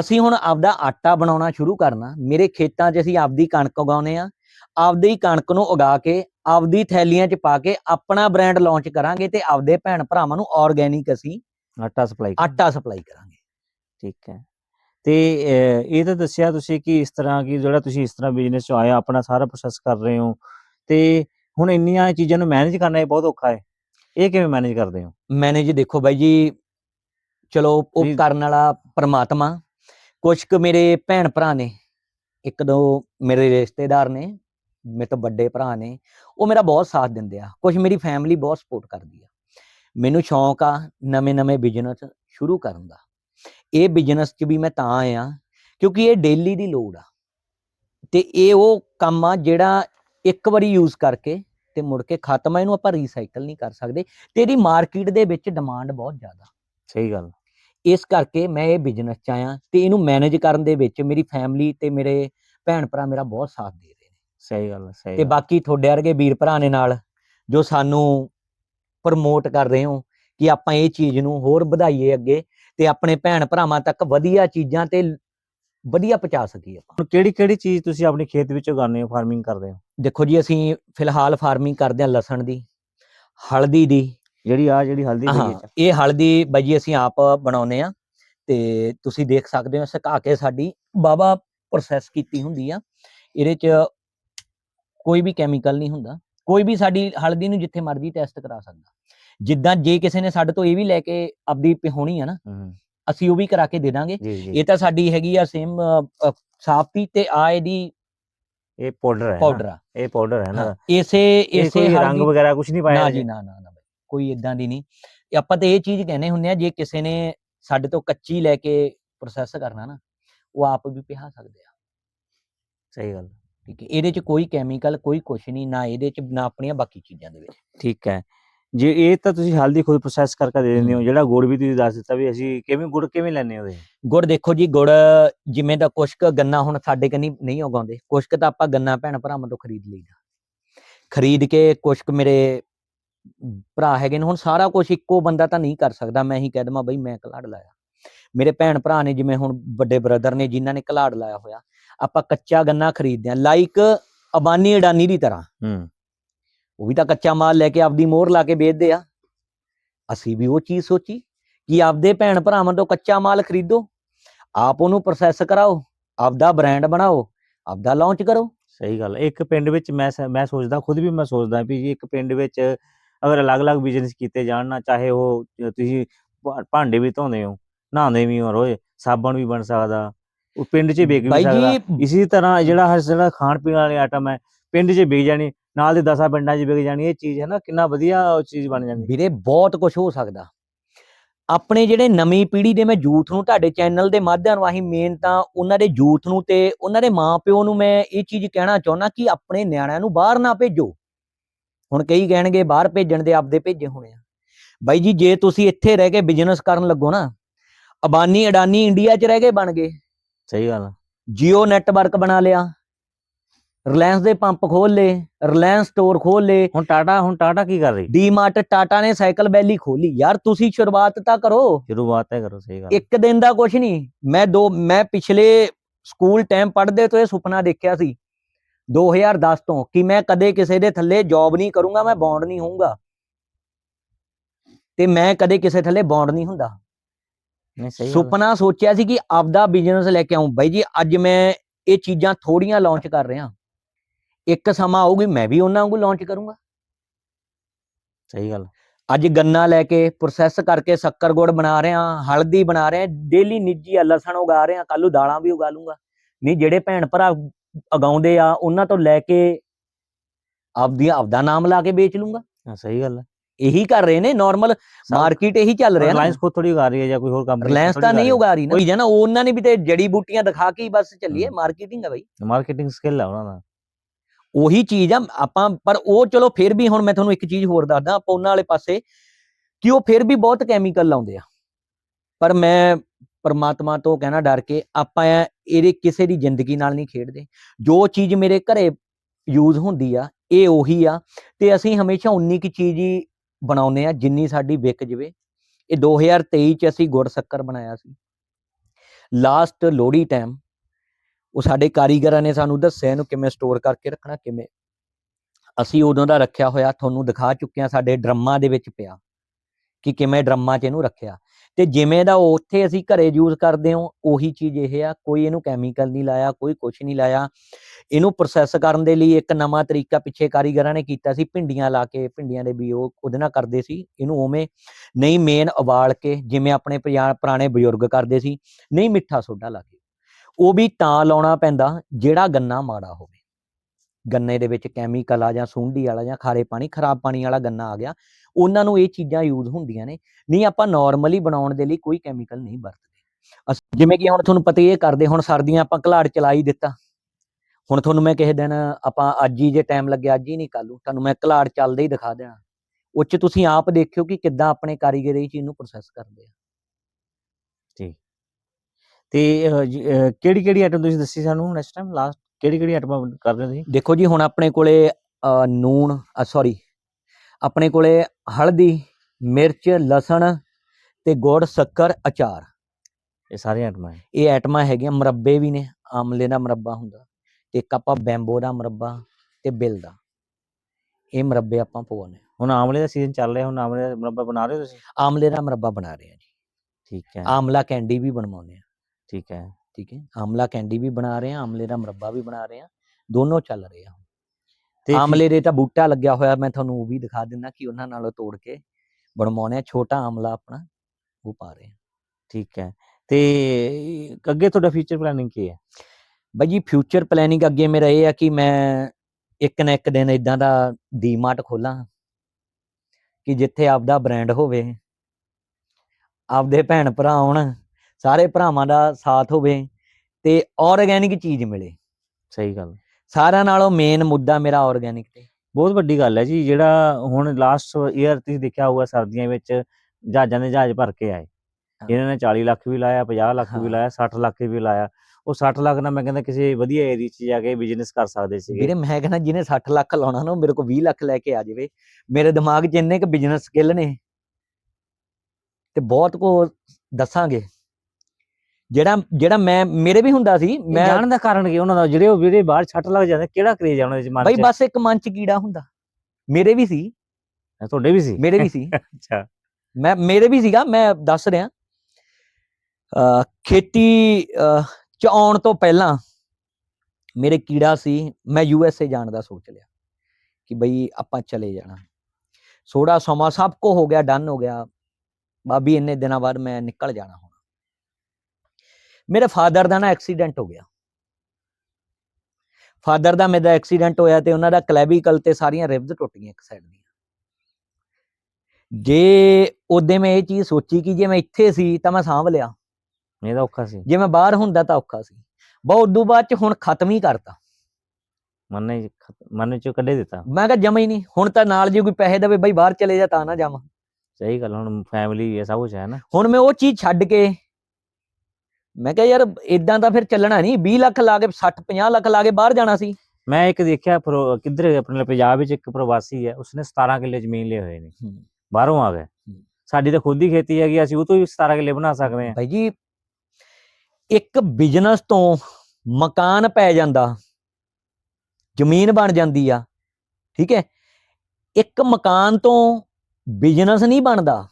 ਅਸੀਂ ਹੁਣ ਆਪਦਾ ਆਟਾ ਬਣਾਉਣਾ ਸ਼ੁਰੂ ਕਰਨਾ। ਮੇਰੇ ਖੇਤਾਂ 'ਚ ਅਸੀਂ ਆਪਦੀ ਕਣਕ ਉਗਾਉਨੇ ਆ ਆਪਦੀ ਕਣਕ ਨੂੰ ਉਗਾ ਕੇ ਆਪਦੀ ਥੈਲੀਆਂ 'ਚ ਪਾ ਕੇ ਆਪਣਾ ਬ੍ਰਾਂਡ ਲਾਂਚ ਕਰਾਂਗੇ ਤੇ ਆਪਦੇ ਭੈਣ ਭਰਾਵਾਂ ਨੂੰ ਆਰਗੇਨਿਕ ਅਸੀਂ ਆਟਾ ਸਪਲਾਈ ਆਟਾ ਸਪਲਾਈ ਕਰਾਂਗੇ। ਠੀਕ ਹੈ। ਤੇ ਇਹ ਤਾਂ ਦੱਸਿਆ ਤੁਸੀਂ ਕਿ ਇਸ ਤਰ੍ਹਾਂ ਕਿ ਜਿਹੜਾ ਤੁਸੀਂ ਇਸ ਤਰ੍ਹਾਂ ਬਿਜ਼ਨਸ ਚ ਆਇਆ ਆਪਣਾ ਸਾਰਾ ਪ੍ਰੋਸੈਸ ਕਰ ਰਹੇ ਹੋ। ਤੇ ਹੁਣ ਇੰਨੀਆਂ ਚੀਜ਼ਾਂ ਨੂੰ ਮੈਨੇਜ ਕਰਨਾ ਇਹ ਬਹੁਤ ਔਖਾ ਹੈ। ਇਹ ਕਿਵੇਂ ਮੈਨੇਜ ਕਰਦੇ ਹੋ? ਮੈਨੇਜ ਦੇਖੋ ਬਾਈ ਜੀ ਚਲੋ ਉਹ ਕਰਨ ਵਾਲਾ ਪ੍ਰਮਾਤਮਾ। ਕੁਛ ਕੁ ਮੇਰੇ ਭੈਣ ਭਰਾ ਨੇ, ਇੱਕ ਦੋ ਮੇਰੇ ਰਿਸ਼ਤੇਦਾਰ ਨੇ, ਮੇਰੇ ਤੋਂ ਵੱਡੇ ਭਰਾ ਨੇ, ਉਹ ਮੇਰਾ ਬਹੁਤ ਸਾਥ ਦਿੰਦੇ ਆ, ਕੁਛ ਮੇਰੀ ਫੈਮਿਲੀ ਬਹੁਤ ਸਪੋਰਟ ਕਰਦੀ ਆ। ਮੈਨੂੰ ਸ਼ੌਂਕ ਆ ਨਵੇਂ ਨਵੇਂ ਬਿਜ਼ਨਸ ਸ਼ੁਰੂ ਕਰਨ ਦਾ। ਇਹ ਬਿਜ਼ਨਸ 'ਚ ਵੀ ਮੈਂ ਤਾਂ ਆਇਆ, ਕਿਉਂਕਿ ਇਹ ਡੇਲੀ ਦੀ ਲੋੜ ਆ। ਤੇ ਇਹ ਉਹ ਕੰਮ ਆ ਜਿਹੜਾ ਇੱਕ ਵਾਰੀ ਯੂਜ਼ ਕਰਕੇ ਤੇ ਮੁੜ ਕੇ ਖਤਮ ਆ, ਇਹਨੂੰ ਆਪਾਂ ਰੀਸਾਈਕਲ ਨਹੀਂ ਕਰ ਸਕਦੇ। ਤੇ ਇਹਦੀ ਮਾਰਕੀਟ ਦੇ ਵਿੱਚ ਡਿਮਾਂਡ ਬਹੁਤ ਜ਼ਿਆਦਾ। ਸਹੀ ਗੱਲ। ਇਸ ਕਰਕੇ ਮੈਂ ਇਹ ਬਿਜ਼ਨਸ ਚ ਆਇਆ ਤੇ ਇਹਨੂੰ ਮੈਨੇਜ ਕਰਨ ਦੇ ਵਿੱਚ ਮੇਰੀ ਫੈਮਿਲੀ ਤੇ ਮੇਰੇ ਭੈਣ ਭਰਾ ਮੇਰਾ ਬਹੁਤ ਸਾਥ ਦੇ ਰਹੇ ਨੇ। ਸਹੀ ਗੱਲ ਹੈ, ਸਹੀ ਤੇ ਗੱਲ। ਬਾਕੀ ਤੁਹਾਡੇ ਵਰਗੇ ਵੀਰ ਭਰਾ ਨੇ ਨਾਲ ਜੋ ਸਾਨੂੰ ਪ੍ਰਮੋਟ ਕਰ ਰਹੇ ਹੋ ਕਿ ਆਪਾਂ ਇਹ ਚੀਜ਼ ਨੂੰ ਹੋਰ ਵਧਾਈਏ ਅੱਗੇ ਤੇ ਆਪਣੇ ਭੈਣ ਭਰਾਵਾਂ ਤੱਕ ਵਧੀਆ ਚੀਜ਼ਾਂ ਤੇ ਵਧੀਆ ਪਹੁੰਚਾ ਸਕੀਏ ਆਪਾਂ। ਹੁਣ ਕਿਹੜੀ ਕਿਹੜੀ ਚੀਜ਼ ਤੁਸੀਂ ਆਪਣੇ ਖੇਤ ਵਿੱਚ ਉਗਾਉਂਦੇ ਹੋ ਫਾਰਮਿੰਗ ਕਰਦੇ ਹੋ? ਦੇਖੋ ਜੀ ਅਸੀਂ ਫਿਲਹਾਲ ਫਾਰਮਿੰਗ ਕਰਦੇ ਹਾਂ ਲਸਣ ਦੀ ਹਲਦੀ ਦੀ ਜਿਹੜੀ ਆ ਜਿਹੜੀ ਹਲਦੀ ਪਈ ਹਾਂ ਹੈ ਇਹ ਹਲਦੀ ਬਾਈ ਜੀ ਅਸੀਂ ਆਪ ਬਣਾਉਨੇ ਆ ਤੇ ਤੁਸੀਂ ਦੇਖ ਸਕਦੇ ਹੋ ਸੁਕਾ ਕੇ ਸਾਡੀ ਬਾਬਾ ਪ੍ਰੋਸੈਸ ਕੀਤੀ ਹੁੰਦੀ ਆ। ਇਹਦੇ ਚ ਕੋਈ ਵੀ ਕੈਮੀਕਲ ਨਹੀਂ ਹੁੰਦਾ। ਕੋਈ ਵੀ ਸਾਡੀ ਹਲਦੀ ਨੂੰ ਜਿੱਥੇ ਮਰਜ਼ੀ ਟੈਸਟ ਕਰਾ ਸਕਦਾ। ਜਿੱਦਾਂ ਜੇ ਕਿਸੇ ਨੇ ਸਾਡੇ ਤੋਂ ਇਹ ਵੀ ਲੈ ਕੇ ਆਪਦੀ ਪਿਹਾਉਣੀ ਆ ਨਾ ਅਸੀਂ ਉਹ ਵੀ ਕਰਾ ਕੇ ਦੇ ਦਾਂਗੇ। ਜੀ ਜੀ। ਇਹ ਤਾਂ ਸਾਡੀ ਹੈਗੀ ਆ ਸੇਮ ਸਾਫਤੀ ਤੇ ਆ ਇਹਦੀ ਇਹ ਪਾਊਡਰ ਹੈ ਪਾਊਡਰ ਆ। ਇਹ ਪਾਊਡਰ ਹੈ ਨਾ। ਹਾਂ, ਇਸੇ ਇਹ ਇਸੇ ਕੋਈ ਰੰਗ ਹਲਦੀ ਵਗੈਰਾ ਕੁਝ ਨਹੀਂ ਪਾਇਆ ਨਾ? ਜੀ ਨਾ ਨਾ ਨਾ। ਕੋਈ ਇਦਾਂ ਦੀ ਨਹੀਂ। ਇਹ ਆਪਾਂ ਤੇ ਇਹ ਚੀਜ਼ ਕਹਿੰਦੇ ਹੁੰਦੇ ਆ ਜੇ ਕਿਸੇ ਨੇ ਸਾਡੇ ਤੋਂ ਕੱਚੀ ਲੈ ਕੇ ਪ੍ਰੋਸੈਸ ਕਰਨਾ ਨਾ ਉਹ ਆਪ ਵੀ ਪਿਹਾ ਸਕਦੇ ਆ। ਸਹੀ ਗੱਲ। ਠੀਕ ਹੈ ਇਹਦੇ ਚ ਕੋਈ ਕੈਮੀਕਲ ਕੋਈ ਕੁਛ ਨਹੀਂ ਨਾ ਇਹਦੇ ਚ ਨਾ ਆਪਣੀਆਂ ਬਾਕੀ ਚੀਜ਼ਾਂ ਦੇ ਵਿੱਚ। ਠੀਕ ਹੈ। ਜੇ ਇਹ ਤਾਂ ਤੁਸੀਂ ਹਲਦੀ ਖੁਦ ਪ੍ਰੋਸੈਸ ਕਰਕੇ ਦੇ ਦਿੰਦੇ ਹੋ। ਜਿਹੜਾ ਗੁੜ ਵੀ ਤੁਸੀਂ ਦੱਸ ਦਿੱਤਾ ਵੀ ਅਸੀਂ ਕਿਵੇਂ ਗੁੜ ਕਿਵੇਂ ਲੈਣੇ ਉਹਦੇ ਗੁੜ ਦੇਖੋ ਜੀ ਗੁੜ ਜਿਵੇਂ ਦਾ ਕੁਛ ਕੁ ਗੰਨਾ ਹੁਣ ਸਾਡੇ ਕੰਨੀ ਨਹੀਂ ਉਗਾਉਂਦੇ ਕੁਛ ਕੁ ਤਾਂ ਆਪਾਂ ਗੰਨਾ ਭੈਣ ਭਰਾਵਾਂ ਤੋਂ ਖਰੀਦ ਲਈਦਾ। ਖਰੀਦ ਕੇ ਕੁਛ ਕੁ ਮੇਰੇ ਭਰਾ ਹੈਗੇ ਨੇ ਹੁਣ ਸਾਰਾ ਕੁਝ ਇੱਕੋ ਬੰਦਾ ਤਾਂ ਨਹੀਂ ਕਰ ਸਕਦਾ। ਮੈਂ ਹੀ ਕਹਿ ਦਵਾਂ ਬਈ ਮੈਂ ਕਲਾੜ ਲਾਇਆ। ਮੇਰੇ ਭੈਣ ਭਰਾ ਨੇ ਜਿਵੇਂ ਹੁਣ ਵੱਡੇ ਬ੍ਰਦਰ ਨੇ ਜਿਨ੍ਹਾਂ ਨੇ ਕਲਾੜ ਲਾਇਆ ਹੋਇਆ ਆਪਾਂ ਕੱਚਾ ਗੰਨਾ ਖਰੀਦਦੇ ਆ ਲਾਈਕ ਅਬਾਨੀ ਅਡਾਨੀ ਦੀ ਤਰ੍ਹਾਂ। ਹੂੰ। ਉਹ ਵੀ ਤਾਂ ਕੱਚਾ ਮਾਲ ਲੈ ਕੇ ਆਪਦੀ ਮੋਹਰ ਲਾ ਕੇ ਵੇਚਦੇ ਆ। ਅਸੀਂ ਵੀ ਉਹ ਚੀਜ਼ ਸੋਚੀ ਕਿ ਆਪਦੇ ਭੈਣ ਭਰਾਵਾਂ ਤੋਂ ਕੱਚਾ ਮਾਲ ਖਰੀਦੋ ਆਪ ਉਹਨੂੰ ਪ੍ਰੋਸੈਸ ਕਰਾਓ ਆਪਦਾ ਬ੍ਰਾਂਡ ਬਣਾਓ ਆਪਦਾ ਲਾਂਚ ਕਰੋ। ਸਹੀ ਗੱਲ। ਇੱਕ ਪਿੰਡ ਵਿੱਚ ਮੈਂ ਮੈਂ ਸੋਚਦਾ ਖੁਦ ਵੀ ਮੈਂ ਸੋਚਦਾ ਵੀ ਇੱਕ ਪਿੰਡ ਵਿੱਚ ਅਗਰ ਅਲੱਗ-ਅਲੱਗ ਬਿਜ਼ਨਸ ਕੀਤੇ ਜਾਣ ਨਾ ਚਾਹੇ ਉਹ ਤੁਸੀਂ ਭਾਂਡੇ ਵੀ ਧੋਂਦੇ ਹੋ ਨਹਾਉਂਦੇ ਵੀ ਹੋ ਰੋਜ਼ ਸਾਬਣ ਵੀ ਬਣ ਸਕਦਾ ਉਹ ਪਿੰਡ 'ਚ ਵਿਕ ਵੀ ਬਾਈ ਸਕਦਾ। ਇਸੇ ਤਰ੍ਹਾਂ ਜਿਹੜਾ ਹਰ ਜਿਹੜਾ ਖਾਣ ਪੀਣ ਵਾਲੇ ਆਈਟਮ ਹੈ ਪਿੰਡ 'ਚ ਵਿਕ ਜਾਣੀ ਨਾਲ ਦੇ 10 ਪਿੰਡਾਂ 'ਚ ਵਿਕ ਜਾਣੀ ਇਹ ਚੀਜ਼ ਹੈ ਨਾ ਕਿੰਨਾ ਵਧੀਆ ਉਹ ਚੀਜ਼ ਬਣ ਜਾਂਦੀ। ਵੀਰੇ ਬਹੁਤ ਕੁਝ ਹੋ ਸਕਦਾ। ਆਪਣੇ ਜਿਹੜੇ ਨਵੀਂ ਪੀੜ੍ਹੀ ਦੇ ਮੈਂ ਯੂਥ ਨੂੰ ਤੁਹਾਡੇ ਚੈਨਲ ਦੇ ਮਾਧਿਅਮ ਰਾਹੀਂ ਮੇਨ ਤਾਂ ਉਹਨਾਂ ਦੇ ਯੂਥ ਨੂੰ ਤੇ ਉਹਨਾਂ ਦੇ ਮਾਪਿਓ ਨੂੰ ਮੈਂ ਇਹ ਚੀਜ਼ ਕਹਿਣਾ ਚਾਹੁੰਦਾ ਕਿ ਆਪਣੇ ਨਿਆਣਿਆਂ ਨੂੰ ਬਾਹਰ ਨਾ ਭੇਜੋ। ਹੁਣ ਕਈ ਕਹਿਣਗੇ ਬਾਹਰ ਭੇਜਣ ਦੇ ਆਪਦੇ ਭੇਜੇ ਹੋਣੇ ਆ। ਬਾਈ ਜੀ ਜੇ ਤੁਸੀਂ ਇੱਥੇ ਰਹਿ ਕੇ ਬਿਜ਼ਨਸ ਕਰਨ ਲੱਗੋ ਨਾ ਅਬਾਨੀ ਅਡਾਨੀ ਇੰਡੀਆ 'ਚ ਰਹਿ ਕੇ ਬਣ ਗਏ। ਸਹੀ ਗੱਲ। ਜੀਓ ਨੈਟਵਰਕ ਬਣਾ ਲਿਆ ਰਿਲਾਇੰਸ ਦੇ ਪੰਪ ਖੋਲ ਲੇ ਰਿਲਾਇੰਸ ਸਟੋਰ ਖੋਲ ਲੇ ਹੁਣ ਟਾਟਾ ਹੁਣ ਟਾਟਾ ਕੀ ਕਰ ਰਹੀ? ਡੀਮਾਰਟ ਟਾਟਾ ਨੇ ਸਾਈਕਲ ਵੈਲੀ ਖੋਲੀ ਯਾਰ ਤੁਸੀਂ ਸ਼ੁਰੂਆਤ ਤਾਂ ਕਰੋ। ਸ਼ੁਰੂਆਤ ਹੈ ਕਰੋ ਸਹੀ ਗੱਲ ਇੱਕ ਦਿਨ ਦਾ ਕੁਝ ਨਹੀਂ। ਮੈਂ ਦੋ ਮੈਂ ਪਿਛਲੇ ਸਕੂਲ ਟਾਈਮ ਪੜ੍ਹਦੇ ਤੋਂ ਇਹ ਸੁਪਨਾ ਦੇਖਿਆ ਸੀ। 2010 ਤੋਂ ਕਿ ਮੈਂ ਕਦੇ ਕਿਸੇ ਦੇ ਥੱਲੇ ਜੌਬ ਨਹੀਂ ਕਰੂੰਗਾ ਮੈਂ ਬੌਂਡ ਨਹੀਂ ਹੋਊਂਗਾ। ਤੇ ਮੈਂ ਕਦੇ ਕਿਸੇ ਥੱਲੇ ਬੌਂਡ ਨਹੀਂ ਹੁੰਦਾ। ਨਹੀਂ ਸਹੀ। ਸੁਪਨਾ ਸੋਚਿਆ ਸੀ ਕਿ ਆਪਦਾ ਬਿਜ਼ਨਸ ਲੈ ਕੇ ਆਉਂ ਬਾਈ ਜੀ ਅੱਜ ਮੈਂ ਇਹ ਚੀਜ਼ਾਂ ਥੋੜੀਆਂ ਲਾਂਚ ਕਰ ਰਿਹਾ। ਇੱਕ ਸਮਾਂ ਆਊਗੀ ਮੈਂ ਵੀ ਉਹਨਾਂ ਵਾਂਗੂ ਲਾਂਚ ਕਰੂੰਗਾ। ਸਹੀ ਗੱਲ ਅੱਜ ਗੰਨਾ ਲੈ ਕੇ ਪ੍ਰੋਸੈਸ ਕਰਕੇ ਸ਼ੱਕਰ ਗੁੜ ਬਣਾ ਰਹੇ ਹਲਦੀ ਬਣਾ ਰਹੇ ਡੇਲੀ ਨਿੱਜੀ ਲਸਣ ਉਗਾ ਰਹੇ ਕੱਲੂ ਦਾਲਾਂ ਵੀ ਉਗਾ ਲੂੰਗਾ। ਨਹੀਂ ਜਿਹੜੇ ਭੈਣ ਭਰਾ ਉਗਾਉਂਦੇ ਆ ਉਹਨਾਂ ਤੋਂ ਲੈ ਕੇ ਆਪਦੀ ਆਪਦਾ ਨਾਮ ਲਾ ਕੇ ਵੇਚ ਲੂੰਗਾ। ਹਾਂ, ਸਹੀ ਗੱਲ ਹੈ। ਇਹੀ ਕਰ ਰਹੇ ਨੇ ਨਾਰਮਲ ਮਾਰਕੀਟ ਇਹੀ ਚੱਲ ਰਿਹਾ ਰਿਲਾਇੰਸ ਖੁਦ ਥੋੜੀ ਉਗਾ ਰਹੀ ਹੈ ਜਾਂ ਕੋਈ ਹੋਰ ਕੰਪਨੀ ਰਿਲਾਇੰਸ ਤਾਂ ਨਹੀਂ ਉਗਾ ਰਹੀ ਨਾ। ਉਹੀ ਨਾ ਉਹਨਾਂ ਨੇ ਵੀ ਤੇ ਜੜੀ ਬੂਟੀਆਂ ਦਿਖਾ ਕੇ ਹੀ ਬਸ ਚੱਲੀਏ ਹਮ। ਮਾਰਕੀਟਿੰਗ ਆ ਬਈ। ਮਾਰਕੀਟਿੰਗ ਸਕਿੱਲ ਹੈ ਉਹਨਾਂ ਦਾ। ਉਹੀ ਚੀਜ਼ ਆ ਆਪਾਂ ਪਰ ਉਹ ਚਲੋ ਫਿਰ ਵੀ ਹੁਣ ਮੈਂ ਤੁਹਾਨੂੰ ਇੱਕ ਚੀਜ਼ ਹੋਰ ਦੱਸਦਾ ਆਪਾਂ ਉਹਨਾਂ ਵਾਲੇ ਪਾਸੇ ਕਿ ਉਹ ਫਿਰ ਵੀ ਬਹੁਤ ਕੈਮੀਕਲ ਲਾਉਂਦੇ ਆ। ਪਰ ਮੈਂ ਪਰਮਾਤਮਾ ਤੋਂ ਕਹਿਣਾ ਡਰ ਕੇ ਆਪਾਂ ਐ ਇਹਦੇ ਕਿਸੇ ਦੀ ਜ਼ਿੰਦਗੀ ਨਾਲ ਨਹੀਂ ਖੇਡਦੇ। ਜੋ ਚੀਜ਼ ਮੇਰੇ ਘਰੇ ਯੂਜ਼ ਹੁੰਦੀ ਆ, ਇਹ ਉਹੀ ਆ ਤੇ ਅਸੀਂ ਹਮੇਸ਼ਾ ਉਨੀ ਕੀ ਚੀਜ਼ ਹੀ ਬਣਾਉਂਦੇ ਆ ਜਿੰਨੀ ਸਾਡੀ ਵਿਕ ਜਵੇ। ਇਹ 2023 ਚ ਅਸੀਂ ਗੁੜ ਸ਼ੱਕਰ ਬਣਾਇਆ ਸੀ। ਲਾਸਟ ਲੋਹੜੀ ਟਾਈਮ ਉਹ ਸਾਡੇ ਕਾਰੀਗਰਾਂ ਨੇ ਸਾਨੂੰ ਦੱਸਿਆ ਇਹਨੂੰ ਕਿਵੇਂ ਸਟੋਰ ਕਰਕੇ ਰੱਖਣਾ, ਕਿਵੇਂ। ਅਸੀਂ ਉਦੋਂ ਦਾ ਰੱਖਿਆ ਹੋਇਆ, ਤੁਹਾਨੂੰ ਦਿਖਾ ਚੁੱਕੇ ਹਾਂ ਸਾਡੇ ਡਰਮਾਂ ਦੇ ਵਿੱਚ ਪਿਆ। ਕਿ ਕਿਵੇਂ ਡਰਮਾਂ 'ਚ ਇਹਨੂੰ ਰੱਖਿਆ। ਤੇ ਜਿਵੇਂ ਦਾ ਉੱਥੇ ਅਸੀਂ ਘਰੇ ਯੂਜ਼ ਕਰਦੇ ਹਾਂ, ਉਹੀ ਚੀਜ਼ ਇਹ ਆ, ਕੋਈ ਇਹਨੂੰ ਕੈਮੀਕਲ ਨਹੀਂ ਲਾਇਆ, ਕੋਈ ਕੁਝ ਨਹੀਂ ਲਾਇਆ। ਇਹਨੂੰ ਪ੍ਰੋਸੈਸ ਕਰਨ ਦੇ ਲਈ ਇੱਕ ਨਵਾਂ ਤਰੀਕਾ ਪਿੱਛੇ ਕਾਰੀਗਰਾਂ ਨੇ ਕੀਤਾ ਸੀ, ਭਿੰਡੀਆਂ ਲਾ ਕੇ, ਭਿੰਡੀਆਂ ਦੇ ਵੀ ਉਹ ਉਹਦੇ ਨਾਲ ਕਰਦੇ ਸੀ, ਇਹਨੂੰ ਉਵੇਂ ਨਹੀਂ ਮੇਨ ਉਬਾਲ ਕੇ, ਜਿਵੇਂ ਆਪਣੇ ਪਿਆ- ਪੁਰਾਣੇ ਬਜ਼ੁਰਗ ਕਰਦੇ ਸੀ, ਨਹੀਂ ਮਿੱਠਾ ਸੋਡਾ ਲਾ ਕੇ। ਉਹ ਵੀ ਤਾਂ ਲਾਉਣਾ ਪੈਂਦਾ, ਜਿਹੜਾ ਗੰਨਾ ਮਾੜਾ ਹੋਵੇ। ਗੰਨੇ ਦੇ ਵਿੱਚ ਕੈਮੀਕਲ ਆ ਜਾਂ ਸੁੰਡੀ ਵਾਲਾ ਜਾਂ ਖਾਰੇ ਪਾਣੀ, ਖਰਾਬ ਪਾਣੀ ਵਾਲਾ ਗੰਨਾ ਆ ਗਿਆ ਉਹਨਾਂ ਨੂੰ ਇਹ ਚੀਜ਼ਾਂ ਯੂਜ਼ ਹੁੰਦੀਆਂ ਨੇ ਨਹੀਂ ਆਪਾਂ ਨਾਰਮਲੀ ਬਣਾਉਣ ਦੇ ਲਈ ਕੋਈ ਕੈਮੀਕਲ ਨਹੀਂ ਵਰਤਦੇ। ਅਸ- ਜਿਵੇਂ ਕਿ ਹੁਣ ਤੁਹਾਨੂੰ ਪਤਾ ਹੀ ਇਹ ਕਰਦੇ ਹੁਣ ਸਰਦੀਆਂ ਆਪਾਂ ਘਲਾੜ ਚਲਾ ਹੀ ਦਿੱਤਾ। ਹੁਣ ਤੁਹਾਨੂੰ ਮੈਂ ਕਿਸੇ ਦਿਨ ਆਪਾਂ ਅੱਜ ਹੀ ਜੇ ਟਾਈਮ ਲੱਗਿਆ ਅੱਜ ਹੀ ਨਹੀਂ ਕੱਲ ਨੂੰ ਤੁਹਾਨੂੰ ਮੈਂ ਘਲਾੜ ਚੱਲਦੇ ਹੀ ਦਿਖਾ ਦੇਣਾ ਉਹ 'ਚ ਤੁਸੀਂ ਆਪ ਦੇਖਿਓ ਕਿ ਕਿੱਦਾਂ ਆਪਣੇ ਕਾਰੀਗਰ ਇਹ ਚੀਜ਼ ਨੂੰ ਪ੍ਰੋਸੈਸ ਕਰਦੇ ਆ। ਤੇ ਕਿਹੜੀ ਕਿਹੜੀ ਆਈਟਮ ਤੁਸੀਂ ਦੱਸੀ ਸਾਨੂੰ ਨੈਕਸਟ ਟਾਈਮ ਲਾਸਟ ਕਿਹੜੀ ਕਿਹੜੀ ਆਈਟਮ ਕਰ ਰਹੇ ਹੋ ਤੁਸੀਂ ਦੇਖੋ ਜੀ ਹੁਣ ਆਪਣੇ ਕੋਲੇ ਨੂਣ ਸੌਰੀ ਆਪਣੇ ਕੋਲੇ ਹਲਦੀ ਮਿਰਚ ਲਸਣ ਤੇ ਗੁੜ ਸ਼ੱਕਰ ਅਚਾਰ। ਇਹ ਸਾਰੀਆਂ ਆਈਟਮਾਂ ਹੈ ਇਹ ਆਈਟਮਾਂ ਹੈਗੀਆਂ ਮੁਰੱਬੇ ਵੀ ਨੇ ਆਮਲੇ ਦਾ ਮੁਰੱਬਾ ਹੁੰਦਾ ਤੇ ਇੱਕ ਆਪਾਂ ਬੈਂਬੋ ਦਾ ਮੁਰੱਬਾ ਤੇ ਬਿਲ ਦਾ। ਇਹ ਮੁਰੱਬੇ ਆਪਾਂ ਪਵਾਉਣੇ ਹੁਣ ਆਮਲੇ ਦਾ ਸੀਜ਼ਨ ਚੱਲ ਰਿਹਾ ਹੁਣ ਆਮਲੇ ਦਾ ਮੁਰੱਬਾ ਬਣਾ ਰਹੇ ਹੋ ਤੁਸੀਂ? ਆਮਲੇ ਦਾ ਮੁਰੱਬਾ ਬਣਾ ਰਹੇ ਆ ਜੀ। ਠੀਕ ਹੈ। ਆਮਲਾ ਕੈਂਡੀ ਵੀ ਬਣਵਾਉਂਦੇ ਆ ਠੀਕ ਹੈ। ਠੀਕ ਹੈ। ਆਮਲਾ ਕੈਂਡੀ ਵੀ ਬਣਾ ਰਹੇ ਆ ਆਮਲੇ ਦਾ ਮੁਰੱਬਾ ਵੀ ਬਣਾ ਰਹੇ ਆ ਦੋਨੋਂ ਚੱਲ ਰਹੇ ਆ ਆਮਲੇ ਦੇ ਤਾਂ ਬੂਟਾ ਲੱਗਿਆ ਹੋਇਆ, ਮੈਂ ਤੁਹਾਨੂੰ ਉਹ ਵੀ ਦਿਖਾ ਦਿੰਦਾ ਕਿ ਉਹਨਾਂ ਨਾਲੋਂ ਤੋੜ ਕੇ ਬਣਵਾਉਣੇ ਛੋਟਾ ਆਮਲਾ ਆਪਣਾ ਉਹ ਪਾ ਰਹੇ ਠੀਕ ਹੈ, ਤੇ ਅੱਗੇ ਤੁਹਾਡਾ ਫਿਊਚਰ ਪਲਾਨਿੰਗ ਕੀ ਹੈ? ਬਾਈ ਜੀ ਫਿਊਚਰ ਪਲੈਨਿੰਗ ਅੱਗੇ ਮੇਰਾ ਇਹ ਆ ਕਿ ਮੈਂ ਇੱਕ ਨਾ ਇੱਕ ਦਿਨ ਇਦਾਂ ਦਾ ਡੀਮਾਰਟ ਖੋਲਾਂ ਕਿ ਜਿੱਥੇ ਆਪਦਾ ਬ੍ਰਾਂਡ ਹੋਵੇ, ਆਪਦੇ ਭੈਣ ਭਰਾ ਆਉਣ, ਸਾਰੇ ਭਰਾਵਾਂ ਦਾ ਸਾਥ ਹੋਵੇ ਤੇ ਆਰਗੈਨਿਕ ਚੀਜ਼ ਮਿਲੇ। ਸਹੀ ਗੱਲ। ਸਾਰਿਆਂ ਨਾਲੋਂ ਮੇਨ ਮੁੱਦਾ ਮੇਰਾ ਆਰਗੈਨਿਕ ਤੇ। ਬਹੁਤ ਵੱਡੀ ਗੱਲ ਹੈ ਜੀ ਜਿਹੜਾ ਹੁਣ ਲਾਸਟ ਈਅਰ ਤੁਸੀਂ ਦੇਖਿਆ ਹੋਊਗਾ ਸਰਦੀਆਂ ਵਿੱਚ ਜਹਾਜ਼ਾਂ ਦੇ ਜਹਾਜ਼ ਭਰ ਕੇ ਆਏ। ਇਹਨਾਂ ਨੇ 40 ਲੱਖ ਵੀ ਲਾਇਆ 50 ਲੱਖ ਵੀ। ਲਾਇਆ 60 ਲੱਖ ਵੀ ਲਾਇਆ। ਉਹ 60 ਲੱਖ ਨਾਲ ਮੈਂ ਕਹਿੰਦਾ ਕਿਸੇ ਵਧੀਆ ਏਰੀਆ 'ਚ ਜਾ ਕੇ ਬਿਜ਼ਨਸ ਕਰ ਸਕਦੇ ਸੀਗੇ। ਵੀਰੇ ਮੈਂ ਕਹਿੰਦਾ ਜਿਹਨੇ 60 ਲੱਖ ਲਾਉਣਾ ਨਾ ਮੇਰੇ ਕੋਲ 20 ਲੱਖ ਲੈ ਕੇ ਆ ਜਾਵੇ। ਮੇਰੇ ਦਿਮਾਗ 'ਚ ਇੰਨੇ ਕੁ ਬਿਜ਼ਨਸ ਸਕਿੱਲ ਨੇ। ਤੇ ਬਹੁਤ ਕੋ ਦੱਸਾਂਗੇ। ਜਿਹੜਾ ਜਿਹੜਾ ਮੈਂ ਮੇਰੇ ਵੀ ਹੁੰਦਾ ਸੀ ਮੈਂ ਜਾਣ ਦਾ ਕਾਰਨ ਕੀ ਉਹਨਾਂ ਦਾ? ਜਿਹੜੇ ਉਹ ਵੀਰੇ ਬਾਹਰ 60 ਲੱਗ ਜਾਂਦੇ ਕਿਹੜਾ ਕਰੇਜ ਆ ਉਹਨਾਂ ਦੇ ਮਨ ਬਾਈ 'ਚ? ਬਸ ਇੱਕ ਮਨ 'ਚ ਕੀੜਾ ਹੁੰਦਾ। ਮੇਰੇ ਵੀ ਸੀ। ਤੁਹਾਡੇ ਵੀ ਸੀ? ਮੇਰੇ ਵੀ ਸੀ। ਅੱਛਾ। ਮੈਂ ਮੇਰੇ ਵੀ ਸੀਗਾ ਮੈਂ ਦੱਸ ਰਿਹਾ। ਅ ਖੇਤੀ ਚ ਆਉਣ ਤੋਂ ਪਹਿਲਾਂ ਮੇਰੇ ਕੀੜਾ ਸੀ ਮੈਂ ਯੂ ਐਸ ਏ ਜਾਣ ਦਾ ਸੋਚ ਲਿਆ ਕਿ ਬਈ ਆਪਾਂ ਚਲੇ ਜਾਣਾ। ਥੋੜਾ ਸਮਾਂ ਸਭ ਕੋ ਹੋ ਗਿਆ ਡਨ ਹੋ ਗਿਆ। ਬਾਬੀ ਇੰਨੇ ਦਿਨਾਂ ਬਾਅਦ ਮੈਂ ਨਿਕਲ ਜਾਣਾ ਮੇਰੇ ਫਾਦਰ ਦਾ ਨਾ ਐਕਸੀਡੈਂਟ ਹੋ ਗਿਆ। ਫਾਦਰ ਦਾ ਮੇਰਾ ਐਕਸੀਡੈਂਟ ਹੋਇਆ ਤੇ ਉਹਨਾਂ ਦਾ ਕਲੈਵੀਕਲ ਤੇ ਸਾਰੀਆਂ ਰਿਬਸ ਟੁੱਟ ਗਈਆਂ ਇੱਕ ਸਾਈਡ ਦੀਆਂ। ਜੇ ਉਹਦੇ ਮੈਂ ਇਹ ਚੀਜ਼ ਸੋਚੀ ਕਿ ਜੇ ਮੈਂ ਇੱਥੇ ਸੀ ਤਾਂ ਮੈਂ ਸਾਂਭ ਲਿਆ। ਇਹ ਤਾਂ ਔਖਾ ਸੀ। ਜੇ ਮੈਂ ਬਾਹਰ ਹੁੰਦਾ ਤਾਂ ਔਖਾ ਸੀ। ਬਹੁਤ ਉਦੋਂ ਬਾਅਦ ਚ ਹੁਣ ਖਤਮ ਹੀ ਕਰਤਾ। ਮਨ ਨੇ ਮਨ ਚੋਂ ਕੱਢੇ ਦਿੱਤਾ। ਮੈਂ ਕਿਹਾ ਜਮਾ ਹੀ ਨਹੀਂ। ਹੁਣ ਤਾਂ ਨਾਲ ਜੇ ਕੋਈ ਪੈਸੇ ਦੇਵੇ ਬਈ ਬਾਹਰ ਚਲੇ ਜਾ ਤਾਂ ਨਾ ਜਾਵਾਂ। ਸਹੀ ਗੱਲ ਹੁਣ ਫੈਮਿਲੀ ਹੈ ਸਭ ਕੁਝ ਹੈ ਨਾ? ਹੁਣ ਮੈਂ ਉਹ ਚੀਜ਼ ਛੱਡ ਕੇ ਮੈਂ ਕਿਹਾ ਯਾਰ ਇਦਾਂ ਤਾਂ ਫਿਰ ਚੱਲਣਾ ਨਹੀਂ 20 ਲੱਖ ਲਾ ਕੇ 60 50 ਲੱਖ ਲਾ ਕੇ ਬਾਹਰ ਜਾਣਾ ਸੀ। ਮੈਂ ਇੱਕ ਦੇਖਿਆ ਕਿੱਧਰ ਆਪਣੇ ਪੰਜਾਬ ਵਿੱਚ ਇੱਕ ਪ੍ਰਵਾਸੀ ਹੈ ਉਸਨੇ 17 ਕਿੱਲੇ ਜ਼ਮੀਨ ਲਈ ਹੋਏ ਨੇ। ਬਾਹਰੋਂ ਆ ਗਏ ਸਾਡੀ ਤਾਂ ਖੁਦ ਦੀ ਖੇਤੀ ਹੈਗੀ ਅਸੀਂ ਉਹ ਤੋਂ ਵੀ 17 ਕਿੱਲੇ ਬਣਾ ਸਕਦੇ ਹਾਂ। ਭਾਈ ਜੀ ਇੱਕ ਬਿਜ਼ਨਸ ਤੋਂ ਮਕਾਨ ਪੈ ਜਾਂਦਾ ਜ਼ਮੀਨ ਬਣ ਜਾਂਦੀ ਆ ਠੀਕ ਹੈ? ਇੱਕ ਮਕਾਨ ਤੋਂ ਬਿਜ਼ਨਸ ਨਹੀਂ ਬਣਦਾ।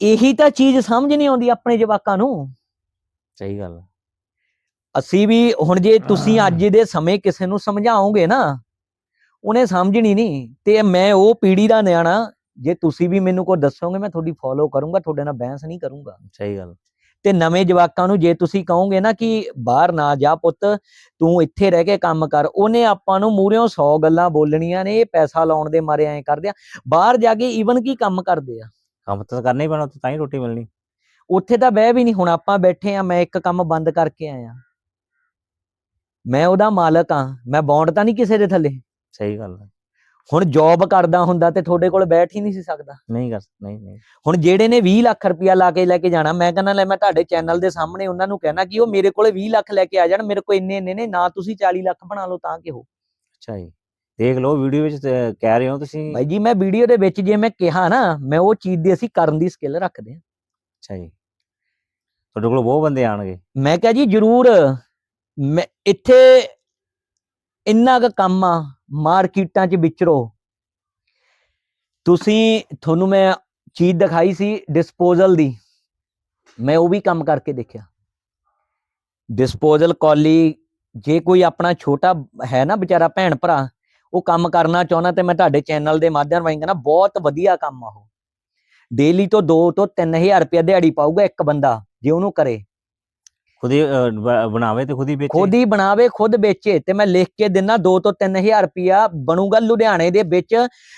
ਇਹੀ ਤਾਂ ਚੀਜ਼ ਸਮਝ ਨਹੀਂ ਆਉਂਦੀ ਆਪਣੇ ਜਵਾਕਾਂ ਨੂੰ। ਸਹੀ ਗੱਲ। ਅਸੀਂ ਵੀ ਹੁਣ ਜੇ ਤੁਸੀਂ ਅੱਜ ਦੇ ਸਮੇਂ ਕਿਸੇ ਨੂੰ ਸਮਝਾਓਗੇ ਨਾ ਉਹਨੇ ਸਮਝਣੀ ਨਹੀਂ ਤੇ ਮੈਂ ਉਹ ਪੀੜ੍ਹੀ ਦਾ ਨਿਆਣਾ ਜੇ ਤੁਸੀਂ ਵੀ ਮੈਨੂੰ ਕੋਈ ਦੱਸੋਗੇ ਮੈਂ ਤੁਹਾਡੀ ਫੋਲੋ ਕਰੂੰਗਾ ਤੁਹਾਡੇ ਨਾਲ ਬਹਿਸ ਨਹੀਂ ਕਰੂੰਗਾ। ਸਹੀ ਗੱਲ ਤੇ ਨਵੇਂ ਜਵਾਕਾਂ ਨੂੰ ਜੇ ਤੁਸੀਂ ਕਹੋਗੇ ਨਾ ਕਿ ਬਾਹਰ ਨਾ ਜਾ ਪੁੱਤ ਤੂੰ ਇੱਥੇ ਰਹਿ ਕੇ ਕੰਮ ਕਰ ਉਹਨੇ ਆਪਾਂ ਨੂੰ ਮੂਹਰਿਓਂ 100 ਗੱਲਾਂ ਬੋਲਣੀਆਂ ਨੇ ਇਹ ਪੈਸਾ ਲਾਉਣ ਦੇ ਮਾਰੇ ਐਂ ਕਰਦੇ ਆ ਬਾਹਰ ਜਾ ਕੇ ਈਵਨ ਕੀ ਕੰਮ ਕਰਦੇ ਆ? ਕੰਮ ਤਾਂ ਕਰਨਾ ਹੀ ਪੈਣਾ ਉੱਥੇ ਤਾਂ ਹੀ ਰੋਟੀ ਮਿਲਣੀ। ਉੱਥੇ ਤਾਂ ਬਹਿ ਵੀ ਨਹੀਂ ਹੁਣ ਆਪਾਂ ਬੈਠੇ ਆ ਮੈਂ ਇੱਕ ਕੰਮ ਬੰਦ ਕਰਕੇ ਆਇਆ। ਮੈਂ ਉਹਦਾ ਮਾਲਕ ਆ ਮੈਂ ਬੌਂਡ ਤਾਂ ਨਹੀਂ ਕਿਸੇ ਦੇ ਥੱਲੇ। ਸਹੀ ਗੱਲ ਹੈ। ਹੁਣ ਜੌਬ ਕਰਦਾ ਹੁੰਦਾ ਤੇ ਤੁਹਾਡੇ ਕੋਲ ਬੈਠ ਹੀ ਨਹੀਂ ਸੀ ਸਕਦਾ। ਨਹੀਂ ਕਰ ਨਹੀਂ ਨਹੀਂ। ਹੁਣ ਜਿਹੜੇ ਨੇ 20 ਲੱਖ ਰੁਪਇਆ ਲਾ ਕੇ ਲੈ ਕੇ ਜਾਣਾ ਮੈਂ ਕਹਿੰਦਾ ਲੈ ਮੈਂ ਤੁਹਾਡੇ ਚੈਨਲ ਦੇ ਸਾਹਮਣੇ ਉਹਨਾਂ ਨੂੰ ਕਹਿਣਾ ਕਿ ਉਹ ਮੇਰੇ ਕੋਲੇ 20 ਲੱਖ ਲੈ ਕੇ ਆ ਜਾਣ ਮੇਰੇ ਕੋਲ ਇੰਨੇ ਇੰਨੇ ਨੇ ਨਾ ਤੁਸੀਂ 40 ਲੱਖ ਬਣਾ ਲਓ ਤਾਂ ਕਿਹੋ। ਅੱਛਾ ਜੀ। ਦੇਖ ਲਓ ਵੀਡੀਓ ਵਿੱਚ ਤੇ ਕਹਿ ਰਹੇ ਹੋ ਤੁਸੀਂ। ਬਾਈ ਜੀ ਮੈਂ ਵੀਡੀਓ ਦੇ ਵਿੱਚ ਜੇ ਮੈਂ ਕਿਹਾ ਨਾ ਮੈਂ ਉਹ ਚੀਜ਼ ਦੀ ਅਸੀਂ ਕਰਨ ਦੀ ਸਕਿੱਲ ਰੱਖਦੇ ਹਾਂ। ਅੱਛਾ ਜੀ। ਤੁਹਾਡੇ ਕੋਲ ਬਹੁਤ ਬੰਦੇ ਆਣਗੇ ਮੈਂ ਕਿਹਾ ਜੀ ਜਰੂਰ। ਮੈਂ ਇੱਥੇ ਇੰਨਾ ਕੁ ਕੰਮ ਆ ਮਾਰਕੀਟਾਂ 'ਚ ਵਿਚਰੋ। ਤੁਸੀਂ ਤੁਹਾਨੂੰ ਮੈਂ ਚੀਜ਼ ਦਿਖਾਈ ਸੀ ਡਿਸਪੋਜ਼ਲ ਦੀ। ਮੈਂ ਉਹ ਵੀ ਕੰਮ ਕਰਕੇ ਦੇਖਿਆ। ਡਿਸਪੋਜ਼ਲ ਕੌਲੀ ਜੇ ਕੋਈ ਆਪਣਾ ਛੋਟਾ ਹੈ ਨਾ ਵਿਚਾਰਾ ਭੈਣ ਭਰਾ ਉਹ ਕੰਮ ਕਰਨਾ ਚਾਹੁੰਦਾ ਤੇ ਮੈਂ ਤੁਹਾਡੇ ਚੈਨਲ ਦੇ ਮਾਧਿਅਮ ਰਾਹੀਂ ਕਹਿੰਦਾ ਬਹੁਤ ਵਧੀਆ ਕੰਮ ਆ ਉਹ। ਡੇਲੀ ਤੋਂ 2 ਤੋਂ 3000 ਰੁਪਏ ਦਿਹਾੜੀ ਪਾਊਗਾ ਇੱਕ ਬੰਦਾ ਜੇ ਉਹਨੂੰ ਕਰੇ। ਖੁਦ ਹੀ ਬਣਾਵੇ ਤੇ ਖੁਦ ਹੀ ਵੇਚੇ। ਖੁਦ ਹੀ ਬਣਾਵੇ ਖੁਦ ਵੇਚੇ ਤੇ ਮੈਂ ਲਿਖ ਕੇ ਦਿਨਾ 2 ਤੋਂ 3000 ਰੁਪਿਆ ਬਣੂਗਾ ਲੁਧਿਆਣੇ ਦੇ ਵਿੱਚ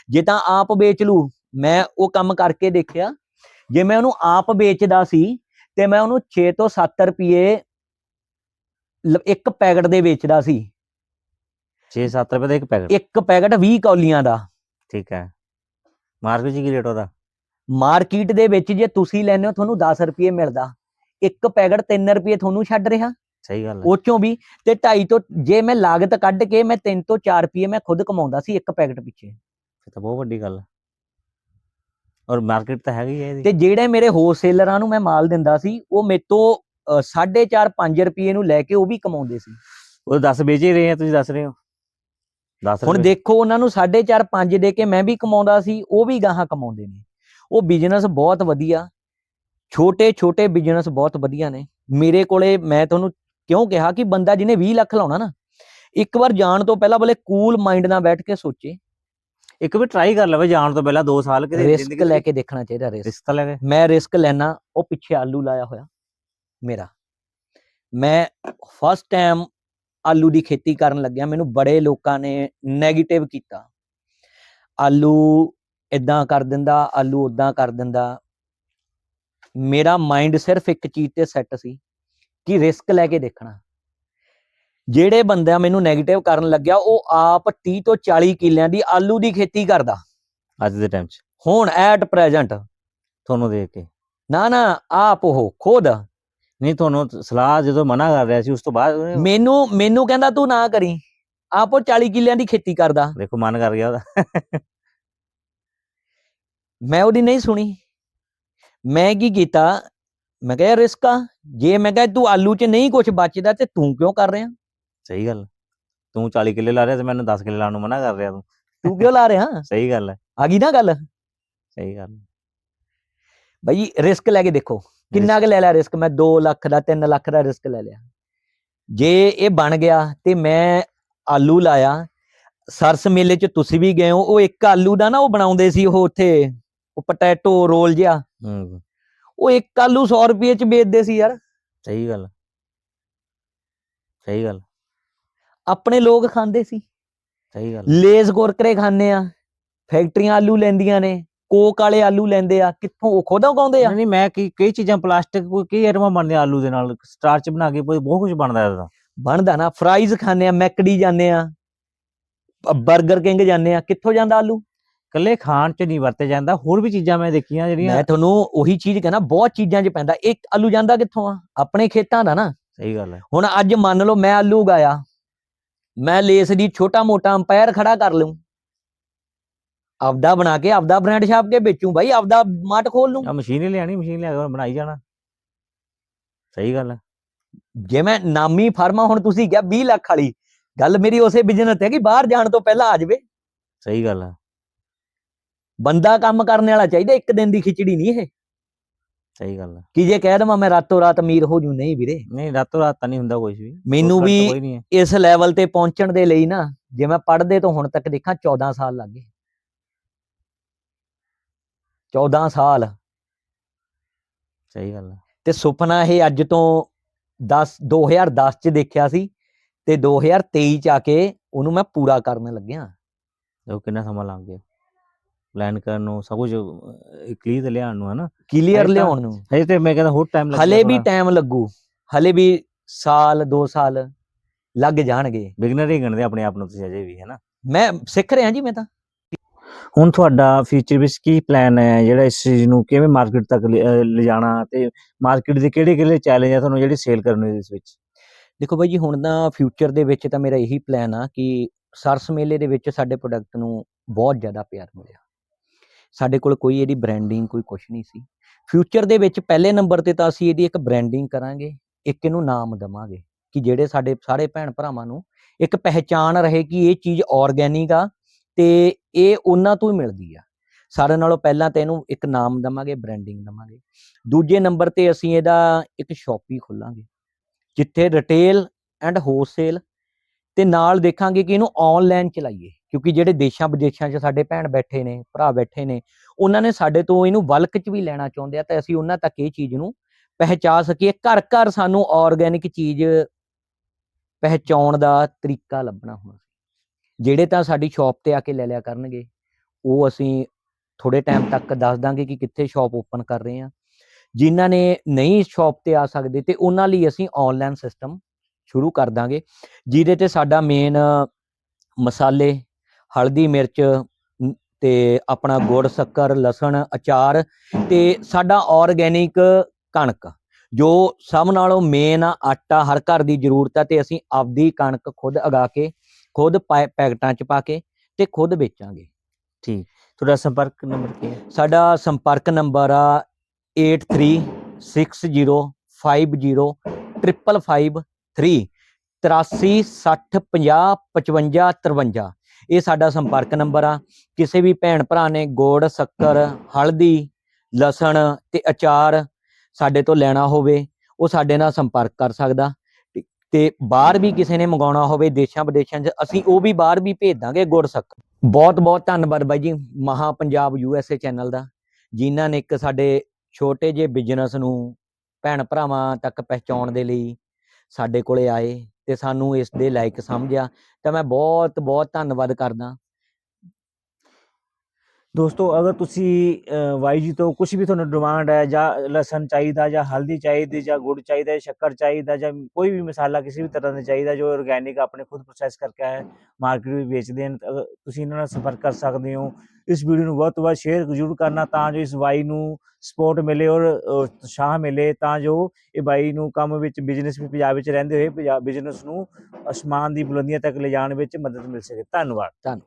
ਜੇ ਤਾਂ ਆਪ ਵੇਚ ਲੂ। ਮੈਂ ਉਹ ਕੰਮ ਕਰਕੇ ਦੇਖਿਆ ਜੇ ਮੈਂ ਉਹਨੂੰ ਆਪ ਵੇਚਦਾ ਸੀ ਤੇ ਮੈਂ ਉਹਨੂੰ 6 ਤੋਂ 7 ਰੁਪਏ ਇੱਕ ਪੈਕਟ ਦੇ ਵੇਚਦਾ ਸੀ। 6-7 ਰੁਪਏ ਦਾ ਇੱਕ ਪੈਕਟ। ਇੱਕ ਪੈਕਟ 20 ਕੌਲੀਆਂ ਦਾ। ਠੀਕ ਹੈ। ਮਾਰਕੀਟ 'ਚ ਕੀ ਰੇਟ ਉਹਦਾ? ਮਾਰਕੀਟ ਦੇ ਵਿੱਚ ਜੇ ਤੁਸੀਂ ਲੈਂਦੇ ਹੋ ਤੁਹਾਨੂੰ 10 ਰੁਪਏ ਮਿਲਦਾ। ਇੱਕ ਪੈਕਟ 3 ਰੁਪਏ ਤੁਹਾਨੂੰ ਛੱਡ ਰਿਹਾ। ਸਹੀ ਗੱਲ ਹੈ। ਉਹ ਚੋਂ ਵੀ ਤੇ 2.5 ਤੋਂ ਜੇ ਮੈਂ ਲਾਗਤ ਕੱਢ ਕੇ ਮੈਂ 3 ਤੋਂ 4 ਰੁਪਏ ਮੈਂ ਖੁਦ ਕਮਾਉਂਦਾ ਸੀ ਇੱਕ ਪੈਕਟ ਪਿੱਛੇ। ਇਹ ਤਾਂ ਬਹੁਤ ਵੱਡੀ ਗੱਲ ਹੈ। ਔਰ ਮਾਰਕੀਟ ਤਾਂ ਹੈਗੀ ਹੈ ਇਹਦੀ। ਤੇ ਜਿਹੜੇ ਮੇਰੇ ਹੋਲਸੇਲਰਾਂ ਨੂੰ ਮੈਂ ਮਾਲ ਦਿੰਦਾ ਸੀ ਉਹ ਮੇਰੇ ਤੋਂ 4.5 5 ਰੁਪਏ ਨੂੰ ਲੈ ਕੇ ਉਹ ਵੀ ਕਮਾਉਂਦੇ ਸੀ। ਉਹ 10 ਵੇਚ ਰਹੇ ਆ ਤੁਸੀਂ ਦੱਸ ਰਹੇ ਹੋ। 10 ਹੁਣ ਦੇਖੋ ਉਹਨਾਂ ਨੂੰ 4.5 5 ਦੇ ਕੇ ਮੈਂ ਵੀ ਕਮਾਉਂਦਾ ਸੀ ਉਹ ਵੀ ਗਾਹਾਂ ਕਮਾਉਂਦੇ ਨੇ। ਉਹ ਬਿਜ਼ਨਸ ਬਹੁਤ ਵਧੀਆ। ਛੋਟੇ ਛੋਟੇ ਬਿਜ਼ਨਸ ਬਹੁਤ ਵਧੀਆ ਨੇ। ਮੇਰੇ ਕੋਲੇ ਮੈਂ ਤੁਹਾਨੂੰ ਕਿਉਂ ਕਿਹਾ ਕਿ ਬੰਦਾ ਜਿਹਨੇ 20 ਲੱਖ ਲਾਉਣਾ ਨਾ ਇੱਕ ਵਾਰ ਜਾਣ ਤੋਂ ਪਹਿਲਾਂ ਬਲੇ ਕੂਲ ਮਾਈਂਡ ਨਾਲ ਬੈਠ ਕੇ ਸੋਚੇ। ਇੱਕ ਵੀ ਟਰਾਈ ਕਰ ਲਵੇ ਜਾਣ ਤੋਂ ਪਹਿਲਾਂ 2 ਸਾਲ ਕਿਤੇ ਰਿਸਕ ਲੈ ਕੇ ਦੇਖਣਾ ਚਾਹੀਦਾ ਰਿਸਕ ਲੈ ਕੇ ਮੈਂ ਰਿਸਕ ਲੈਣਾ ਉਹ ਪਿੱਛੇ ਆਲੂ ਲਾਇਆ ਹੋਇਆ ਮੇਰਾ। ਮੈਂ ਫਸਟ ਟਾਈਮ ਆਲੂ ਦੀ ਖੇਤੀ ਕਰਨ ਲੱਗਿਆ ਮੈਨੂੰ ਬੜੇ ਲੋਕਾਂ ਨੇ 네ਗੇਟਿਵ ਕੀਤਾ। ਆਲੂ ਇਦਾਂ ਕਰ ਦਿੰਦਾ ਆਲੂ ਉਦਾਂ ਕਰ ਦਿੰਦਾ। ਮੇਰਾ ਮਾਈਂਡ ਸਿਰਫ ਇੱਕ ਚੀਜ਼ ਤੇ ਸੈੱਟ ਸੀ ਕਿ ਰਿਸਕ ਲੈ ਕੇ ਦੇਖਣਾ। ਜਿਹੜੇ ਬੰਦਾ ਮੈਨੂੰ 네ਗੇਟਿਵ ਕਰਨ ਲੱਗਿਆ ਉਹ ਆਪ 30 ਤੋਂ 40 ਕਿੱਲਿਆਂ ਦੀ ਆਲੂ ਦੀ ਖੇਤੀ ਕਰਦਾ। ਅੱਜ ਦੇ ਟਾਈਮ 'ਚ। ਹੁਣ ਐਟ ਪ੍ਰੈਜ਼ੈਂਟ ਤੁਹਾਨੂੰ ਦੇਖ ਕੇ। ਨਾ ਨਾ ਆਪ ਉਹ ਖੁਦ ਨਹੀਂ ਤੁਹਾਨੂੰ ਸਲਾਹ ਜਦੋਂ ਮਨਾ ਕਰ ਰਿਹਾ ਸੀ ਉਸ ਤੋਂ ਬਾਅਦ ਉਹਨੇ- ਮੈਨੂੰ ਮੈਨੂੰ ਕਹਿੰਦਾ ਤੂੰ ਨਾ ਕਰੀ। ਆਪ ਉਹ 40 ਕਿੱਲਿਆਂ ਦੀ ਖੇਤੀ ਕਰਦਾ। ਦੇਖੋ ਮਨ ਕਰ ਗਿਆ ਉਹਦਾ। ਮੈਂ ਉਹਦੀ ਨਹੀਂ ਸੁਣੀ। ਮੈਂ ਕੀ ਕੀਤਾ? ਮੈਂ ਕਿਹਾ ਰਿਸਕ ਆ। ਜੇ ਮੈਂ ਕਿਹਾ ਤੂੰ ਆਲੂ 'ਚ ਨਹੀਂ ਕੁਝ ਬਚਦਾ ਤੇ ਤੂੰ ਕਿਉਂ ਕਰ ਰਿਹਾ? ਸਹੀ ਗੱਲ। ਤੂੰ 40 ਕਿੱਲੇ ਲਾ ਰਿਹਾ ਤੇ ਮੈਨੂੰ 10 ਕਿੱਲੇ ਲਾਉਣ ਨੂੰ ਮਨਾ ਕਰ ਰਿਹਾ ਤੂੰ। ਤੂੰ ਕਿਉਂ ਲਾ ਰਿਹਾ? ਸਹੀ ਗੱਲ ਹੈ। ਆ ਗਈ ਨਾ ਗੱਲ? ਸਹੀ ਗੱਲ। ਹੈ। ਬਈ ਰਿਸਕ ਲੈ ਕੇ ਦੇਖੋ। ਕਿੰਨਾ ਕੁ ਲੈ ਲਿਆ ਰਿਸਕ ਮੈਂ 2 ਲੱਖ ਦਾ 3 ਲੱਖ ਦਾ ਰਿਸਕ ਲੈ ਲਿਆ। ਜੇ ਇਹ ਬਣ ਗਿਆ ਤੇ ਮੈਂ ਆਲੂ ਲਾਇਆ। ਸਰਸ ਮੇਲੇ 'ਚ ਤੁਸੀਂ ਵੀ ਗਏ ਹੋ। ਉਹ ਇੱਕ ਆਲੂ ਦਾ ਨਾ ਉਹ ਬਣਾਉਂਦੇ ਸੀ ਉਹ ਉੱਥੇ ਉਹ ਪੋਟੈਟੋ ਰੋਲ ਜਿਹਾ। ਉਹ ਇੱਕ ਆਲੂ 100 ਰੁਪਏ 'ਚ ਵੇਚਦੇ ਸੀ ਯਾਰ। ਸਹੀ ਗੱਲ। ਸਹੀ ਗੱਲ। ਆਪਣੇ ਲੋਕ ਖਾਂਦੇ ਸੀ। ਸਹੀ ਗੱਲ। ਲੇਜ਼ ਕੁਰਕਰੇ ਖਾਂਦੇ ਆ। ਫੈਕਟਰੀਆਂ ਆਲੂ ਲੈਂਦੀਆਂ ਨੇ। ਕੋਕ ਵਾਲੇ ਆਲੂ ਲੈਂਦੇ ਆ ਕਿੱਥੋਂ ਉਹ ਖੁਦ ਉਗਾਉਂਦੇ ਆ? ਨਹੀਂ ਮੈਂ ਕੀ ਕਈ ਚੀਜ਼ਾਂ ਪਲਾਸਟਿਕ ਕੋਈ ਕਈ ਆਈਟਮਾਂ ਬਣਦੀਆਂ ਆਲੂ ਦੇ ਨਾਲ ਸਟਾਰਚ ਬਣਾ ਕੇ ਬਹੁਤ ਕੁਝ ਬਣਦਾ ਇਹਦਾ। ਬਣਦਾ ਨਾ ਫਰਾਈਜ਼ ਖਾਂਦੇ ਆ ਮੈਕਡੀ ਜਾਂਦੇ ਆ 버ਗਰ ਕਿੰਗ ਜਾਂਦੇ ਆ ਕਿੱਥੋਂ ਜਾਂਦਾ ਆਲੂ? ਕੱਲੇ ਖਾਣ ਚ ਨਹੀਂ ਵਰਤੇ ਜਾਂਦਾ ਹੋਰ ਵੀ ਚੀਜ਼ਾਂ ਮੈਂ ਦੇਖੀਆਂ ਜਿਹੜੀਆਂ ਮੈਂ ਤੁਹਾਨੂੰ ਉਹੀ ਚੀਜ਼ ਕਹਿੰਦਾ ਬਹੁਤ ਚੀਜ਼ਾਂ 'ਚ ਪੈਂਦਾ ਇੱਕ ਆਲੂ ਜਾਂਦਾ ਕਿੱਥੋਂ ਆ? ਆਪਣੇ ਖੇਤਾਂ ਦਾ ਨਾ। ਸਹੀ ਗੱਲ ਹੈ। ਹੁਣ ਅੱਜ ਮੰਨ ਲਓ ਮੈਂ ਆਲੂ ਉਗਾਇਆ ਮੈਂ ਲੇਸ ਦੀ ਛੋਟਾ ਮੋਟਾ ਅੰਪਾਇਰ ਖੜਾ ਕਰ ਲਊਂ। ਆਪਦਾ ਬਣਾ ਕੇ ਆਪਦਾ ਬ੍ਰਾਂਡ ਛਾਪ ਕੇ ਵੇਚੂੰ ਭਾਈ ਆਪਦਾ ਮਾਰਟ ਖੋਲ ਲੂੰ। ਆ ਮਸ਼ੀਨ ਹੀ ਲਿਆਣੀ ਮਸ਼ੀਨ ਲਿਆ ਕੇ ਬਣਾਈ ਜਾਣਾ। ਸਹੀ ਗੱਲ ਹੈ ਜੇ ਮੈਂ ਨਾਮੀ ਫਾਰਮਾ ਹੁਣ ਤੁਸੀਂ ਕਿਹਾ 20 ਲੱਖ ਵਾਲੀ ਗੱਲ ਮੇਰੀ ਉਸੇ ਬਿਜ਼ਨਸ ਤੇ ਹੈ ਕਿ ਬਾਹਰ ਜਾਣ ਤੋਂ ਪਹਿਲਾਂ ਆ ਜਾਵੇ। ਸਹੀ ਗੱਲ ਹੈ ਬੰਦਾ ਕੰਮ ਕਰਨ ਵਾਲਾ ਚਾਹੀਦਾ ਇੱਕ ਦਿਨ ਦੀ ਖਿਚੜੀ ਨਹੀਂ ਇਹ। ਸਹੀ ਗੱਲ ਹੈ ਕਿ ਜੇ ਕਹਿ ਦਵਾਂ ਮੈਂ ਰਾਤੋਂ ਰਾਤ ਅਮੀਰ ਹੋ ਜੂ ਨਹੀਂ ਵੀਰੇ। ਨਹੀਂ ਰਾਤੋਂ ਰਾਤ ਤਾਂ ਨਹੀਂ ਹੁੰਦਾ ਕੁਝ ਵੀ। ਮੈਨੂੰ ਵੀ ਇਸ ਲੈਵਲ ਤੇ ਪਹੁੰਚਣ ਦੇ ਲਈ ਨਾ ਜੇ ਮੈਂ ਪੜ੍ਹਦੇ ਤੋਂ ਹੁਣ ਤੱਕ ਦੇਖਾਂ 14 ਸਾਲ ਲੱਗ 14 ਸਾਲ। ਸਹੀ ਗੱਲ ਹੈ ਤੇ ਸੁਪਨਾ ਇਹ ਅੱਜ ਤੋਂ 10 2010 ਚ ਦੇਖਿਆ ਸੀ ਤੇ 2023 ਚ ਆ ਕੇ ਉਹਨੂੰ ਮੈਂ ਪੂਰਾ ਕਰਨ ਲੱਗਿਆ। ਦੇਖੋ ਕਿੰਨਾ ਸਮਾਂ ਲੱਗ ਗਿਆ। ਪਲਾਨ ਕਰਨ ਨੂੰ ਸਭ ਕੁਝ ਕਲੀਅਰ ਲਿਆਉਣ ਨੂੰ ਹੈ ਨਾ ਕਲੀਅਰ ਲਿਆਉਣ ਨੂੰ। ਹਜੇ ਤੇ ਮੈਂ ਕਹਿੰਦਾ ਹੋਰ ਟਾਈਮ ਲੱਗੇਗਾ ਹਲੇ ਵੀ ਟਾਈਮ ਲੱਗੂ। ਹਲੇ ਵੀ ਸਾਲ 2 ਸਾਲ ਲੱਗ ਜਾਣਗੇ। ਬਿਗਨਰ ਹੀ ਗਣਦੇ ਆਪਣੇ ਆਪ ਨੂੰ ਤੁਸੀਂ ਅਜੇ ਵੀ ਹੈ ਨਾ ਮੈਂ ਸਿੱਖ ਰਿਹਾ ਜੀ ਮੈਂ ਤਾਂ। ਹੁਣ ਤੁਹਾਡਾ ਫਿਊਚਰ ਵਿੱਚ ਕੀ ਪਲਾਨ ਹੈ? ਜਿਹੜਾ ਇਸ ਚੀਜ਼ ਨੂੰ ਕਿਵੇਂ ਮਾਰਕੀਟ ਤੱਕ ਲਿ- ਲਿਜਾਣਾ ਤੇ ਮਾਰਕੀਟ ਦੇ ਕਿਹੜੇ ਕਿਹੜੇ ਚੈਲੰਜ ਆ ਤੁਹਾਨੂੰ ਜਿਹੜੀ ਸੇਲ ਕਰਨੀ ਇਸ ਵਿੱਚ? ਦੇਖੋ ਬਾਈ ਜੀ, ਹੁਣ ਤਾਂ ਫਿਊਚਰ ਦੇ ਵਿੱਚ ਤਾਂ ਮੇਰਾ ਇਹੀ ਪਲਾਨ ਆ ਕਿ ਸਰਸ ਮੇਲੇ ਦੇ ਵਿੱਚ ਸਾਡੇ ਪ੍ਰੋਡਕਟ ਨੂੰ ਬਹੁਤ ਜ਼ਿਆਦਾ ਪਿਆਰ ਮਿਲਿਆ। ਸਾਡੇ ਕੋਲ ਕੋਈ ਇਹਦੀ ਬ੍ਰਾਂਡਿੰਗ ਕੋਈ ਕੁਝ ਨਹੀਂ ਸੀ। ਫਿਊਚਰ ਦੇ ਵਿੱਚ ਪਹਿਲੇ ਨੰਬਰ ਤੇ ਤਾਂ ਅਸੀਂ ਇਹਦੀ ਇੱਕ ਬ੍ਰਾਂਡਿੰਗ ਕਰਾਂਗੇ, ਇੱਕ ਇਹਨੂੰ ਨਾਮ ਦਵਾਂਗੇ ਕਿ ਜਿਹੜੇ ਸਾਡੇ ਸਾਰੇ ਭੈਣ ਭਰਾਵਾਂ ਨੂੰ ਇੱਕ ਪਹਿਚਾਣ ਰਹੇ ਕਿ ਇਹ ਚੀਜ਼ ਆਰਗੈਨਿਕ ਆ ਤੇ ਇਹ ਉਹਨਾਂ ਤੋਂ ਹੀ ਮਿਲਦੀ ਆ। ਸਾਰਿਆਂ ਨਾਲੋਂ ਪਹਿਲਾਂ ਤਾਂ ਇਹਨੂੰ ਇੱਕ ਨਾਮ ਦਵਾਂਗੇ ਬ੍ਰਾਂਡਿੰਗ ਦਵਾਂਗੇ। ਦੂਜੇ ਨੰਬਰ ਤੇ ਅਸੀਂ ਇਹਦਾ ਇੱਕ ਸ਼ਾਪ ਹੀ ਖੋਲਾਂਗੇ, ਜਿੱਥੇ ਰਿਟੇਲ ਐਂਡ ਹੋਲਸੇਲ ਤੇ ਨਾਲ ਦੇਖਾਂਗੇ ਕਿ ਇਹਨੂੰ ਆਨਲਾਈਨ ਚਲਾਈਏ, ਕਿਉਂਕਿ ਜਿਹੜੇ ਦੇਸ਼ਾਂ ਵਿਦੇਸ਼ਾਂ 'ਚ ਸਾਡੇ ਭੈਣ ਬੈਠੇ ਨੇ, ਭਰਾ ਬੈਠੇ ਨੇ, ਉਹਨਾਂ ਨੇ ਸਾਡੇ ਤੋਂ ਇਹਨੂੰ ਬਲਕ 'ਚ ਵੀ ਲੈਣਾ ਚਾਹੁੰਦੇ ਆ, ਤਾਂ ਅਸੀਂ ਉਹਨਾਂ ਤੱਕ ਇਹ ਚੀਜ਼ ਨੂੰ ਪਹਿਚਾ ਸਕੀਏ। ਘਰ ਘਰ ਸਾਨੂੰ ਆਰਗੈਨਿਕ ਚੀਜ਼ ਪਹਿਚਾਉਣ ਦਾ ਤਰੀਕਾ ਲੱਭਣਾ ਹੋਣਾ। ਜਿਹੜੇ ਤਾਂ ਸਾਡੀ ਸ਼ਾਪ ਤੇ ਆ ਕੇ ਲੈ ਲਿਆ ਕਰਨਗੇ, ਉਹ ਅਸੀਂ ਥੋੜੇ ਟਾਈਮ ਤੱਕ ਦੱਸ ਦਾਂਗੇ ਕਿ ਕਿੱਥੇ ਸ਼ਾਪ ਓਪਨ ਕਰ ਰਹੇ ਆ ਜਿਨ੍ਹਾਂ ਨੇ ਨਹੀਂ ਸ਼ਾਪ ਤੇ ਆ ਸਕਦੇ ਤੇ ਉਹਨਾਂ ਲਈ ਅਸੀਂ ਆਨਲਾਈਨ ਸਿਸਟਮ ਸ਼ੁਰੂ ਕਰ ਦਾਂਗੇ, ਜਿਹਦੇ ਤੇ ਸਾਡਾ ਮੇਨ ਮਸਾਲੇ, ਹਲਦੀ, ਮਿਰਚ ਨ- ਤੇ ਆਪਣਾ ਗੁੜ, ਸ਼ੱਕਰ, ਲਸਣ, ਅਚਾਰ ਤੇ ਸਾਡਾ ਆਰਗੈਨਿਕ ਕਣਕ, ਜੋ ਸਭ ਨਾਲੋਂ ਮੇਨ ਆਟਾ ਹਰ ਘਰ ਦੀ ਜ਼ਰੂਰਤ ਹੈ ਤੇ ਅਸੀਂ ਆਪਦੀ ਕਣਕ ਖੁਦ ਉਗਾ ਕੇ ਖੁਦ ਪੈ- ਪੈਕਟਾਂ 'ਚ ਪਾ ਕੇ ਤੇ ਖੁਦ ਵੇਚਾਂਗੇ। ਠੀਕ। ਤੁਹਾਡਾ ਸੰਪਰਕ ਨੰਬਰ ਕੀ ਹੈ? ਸਾਡਾ ਸੰਪਰਕ ਨੰਬਰ ਆ 8360505553 83 60 50 55 53 ਇਹ ਸਾਡਾ ਸੰਪਰਕ ਨੰਬਰ ਆ। ਕਿਸੇ ਵੀ ਭੈਣ ਭਰਾ ਨੇ ਗੋੜ ਸ਼ੱਕਰ ਹਲਦੀ ਲਸਣ ਤੇ ਅਚਾਰ ਸਾਡੇ ਤੋਂ ਲੈਣਾ ਹੋਵੇ ਉਹ ਸਾਡੇ ਨਾਲ ਸੰਪਰਕ ਕਰ ਸਕਦਾ। ਤੇ- ਬਾਹਰ ਵੀ ਕਿਸੇ ਨੇ ਮੰਗਾਉਣਾ ਹੋਵੇ ਦੇਸ਼ਾਂ ਵਿਦੇਸ਼ਾਂ 'ਚ, ਅਸੀਂ ਉਹ ਵੀ ਬਾਹਰ ਵੀ ਭੇਜ ਦਾਂਗੇ ਗੁੜ ਸ਼ੱਕਰ ਬਹੁਤ ਬਹੁਤ ਧੰਨਵਾਦ ਬਾਈ ਜੀ, ਮਹਾ ਪੰਜਾਬ ਯੂਐਸਏ ਚੈਨਲ ਦਾ, ਜਿਨ੍ਹਾਂ ਨੇ ਇੱਕ ਸਾਡੇ ਛੋਟੇ ਜਿਹੇ ਬਿਜ਼ਨਸ ਨੂੰ ਭੈਣ ਭਰਾਵਾਂ ਤੱਕ ਪਹੁੰਚਾਉਣ ਦੇ ਲਈ ਸਾਡੇ ਕੋਲੇ ਆਏ ਤੇ ਸਾਨੂੰ ਇਸ ਦੇ ਲਾਇਕ ਸਮਝਿਆ। ਤਾਂ ਮੈਂ ਬਹੁਤ ਬਹੁਤ ਧੰਨਵਾਦ ਕਰਦਾ। ਦੋਸਤੋ, ਅਗਰ ਤੁਸੀਂ ਵਾਈ ਜੀ ਤੋਂ ਕੁਝ ਵੀ ਤੁਹਾਨੂੰ ਡਿਮਾਂਡ ਹੈ, ਜਾਂ ਲਸਣ ਚਾਹੀਦਾ, ਜਾਂ ਹਲਦੀ ਚਾਹੀਦੀ, ਜਾਂ ਗੁੜ ਚਾਹੀਦਾ ਸ਼ੱਕਰ ਚਾਹੀਦਾ, ਜਾਂ ਕੋਈ ਵੀ ਮਸਾਲਾ ਕਿਸੇ ਵੀ ਤਰ੍ਹਾਂ ਦਾ ਚਾਹੀਦਾ, ਜੋ ਆਰਗੈਨਿਕ ਆਪਣੇ ਖੁਦ ਪ੍ਰੋਸੈਸ ਕਰਕੇ ਹੈ ਮਾਰਕੀਟ ਵਿੱਚ ਵੇਚਦੇ ਹਨ, ਅਗਰ ਤੁਸੀਂ ਇਹਨਾਂ ਨਾਲ ਸੰਪਰਕ ਕਰ ਸਕਦੇ ਹੋ। ਇਸ ਵੀਡੀਓ ਨੂੰ ਵੱਧ ਤੋਂ ਵੱਧ ਸ਼ੇਅਰ ਜ਼ਰੂਰ ਕਰਨਾ, ਤਾਂ ਜੋ ਇਸ ਬਾਈ ਨੂੰ ਸਪੋਰਟ ਮਿਲੇ ਔਰ ਉਤਸ਼ਾਹ ਮਿਲੇ, ਤਾਂ ਜੋ ਇਹ ਬਾਈ ਨੂੰ ਕੰਮ ਵਿੱਚ ਬਿਜ਼ਨਸ ਵੀ ਪੰਜਾਬ ਵਿੱਚ ਰਹਿੰਦੇ ਹੋਏ, ਪੰਜਾਬ ਬਿਜ਼ਨਸ ਨੂੰ ਅਸਮਾਨ ਦੀ ਬੁਲੰਦੀਆਂ ਤੱਕ ਲਿਜਾਣ ਵਿੱਚ ਮਦਦ ਮਿਲ ਸਕੇ। ਧੰਨਵਾਦ।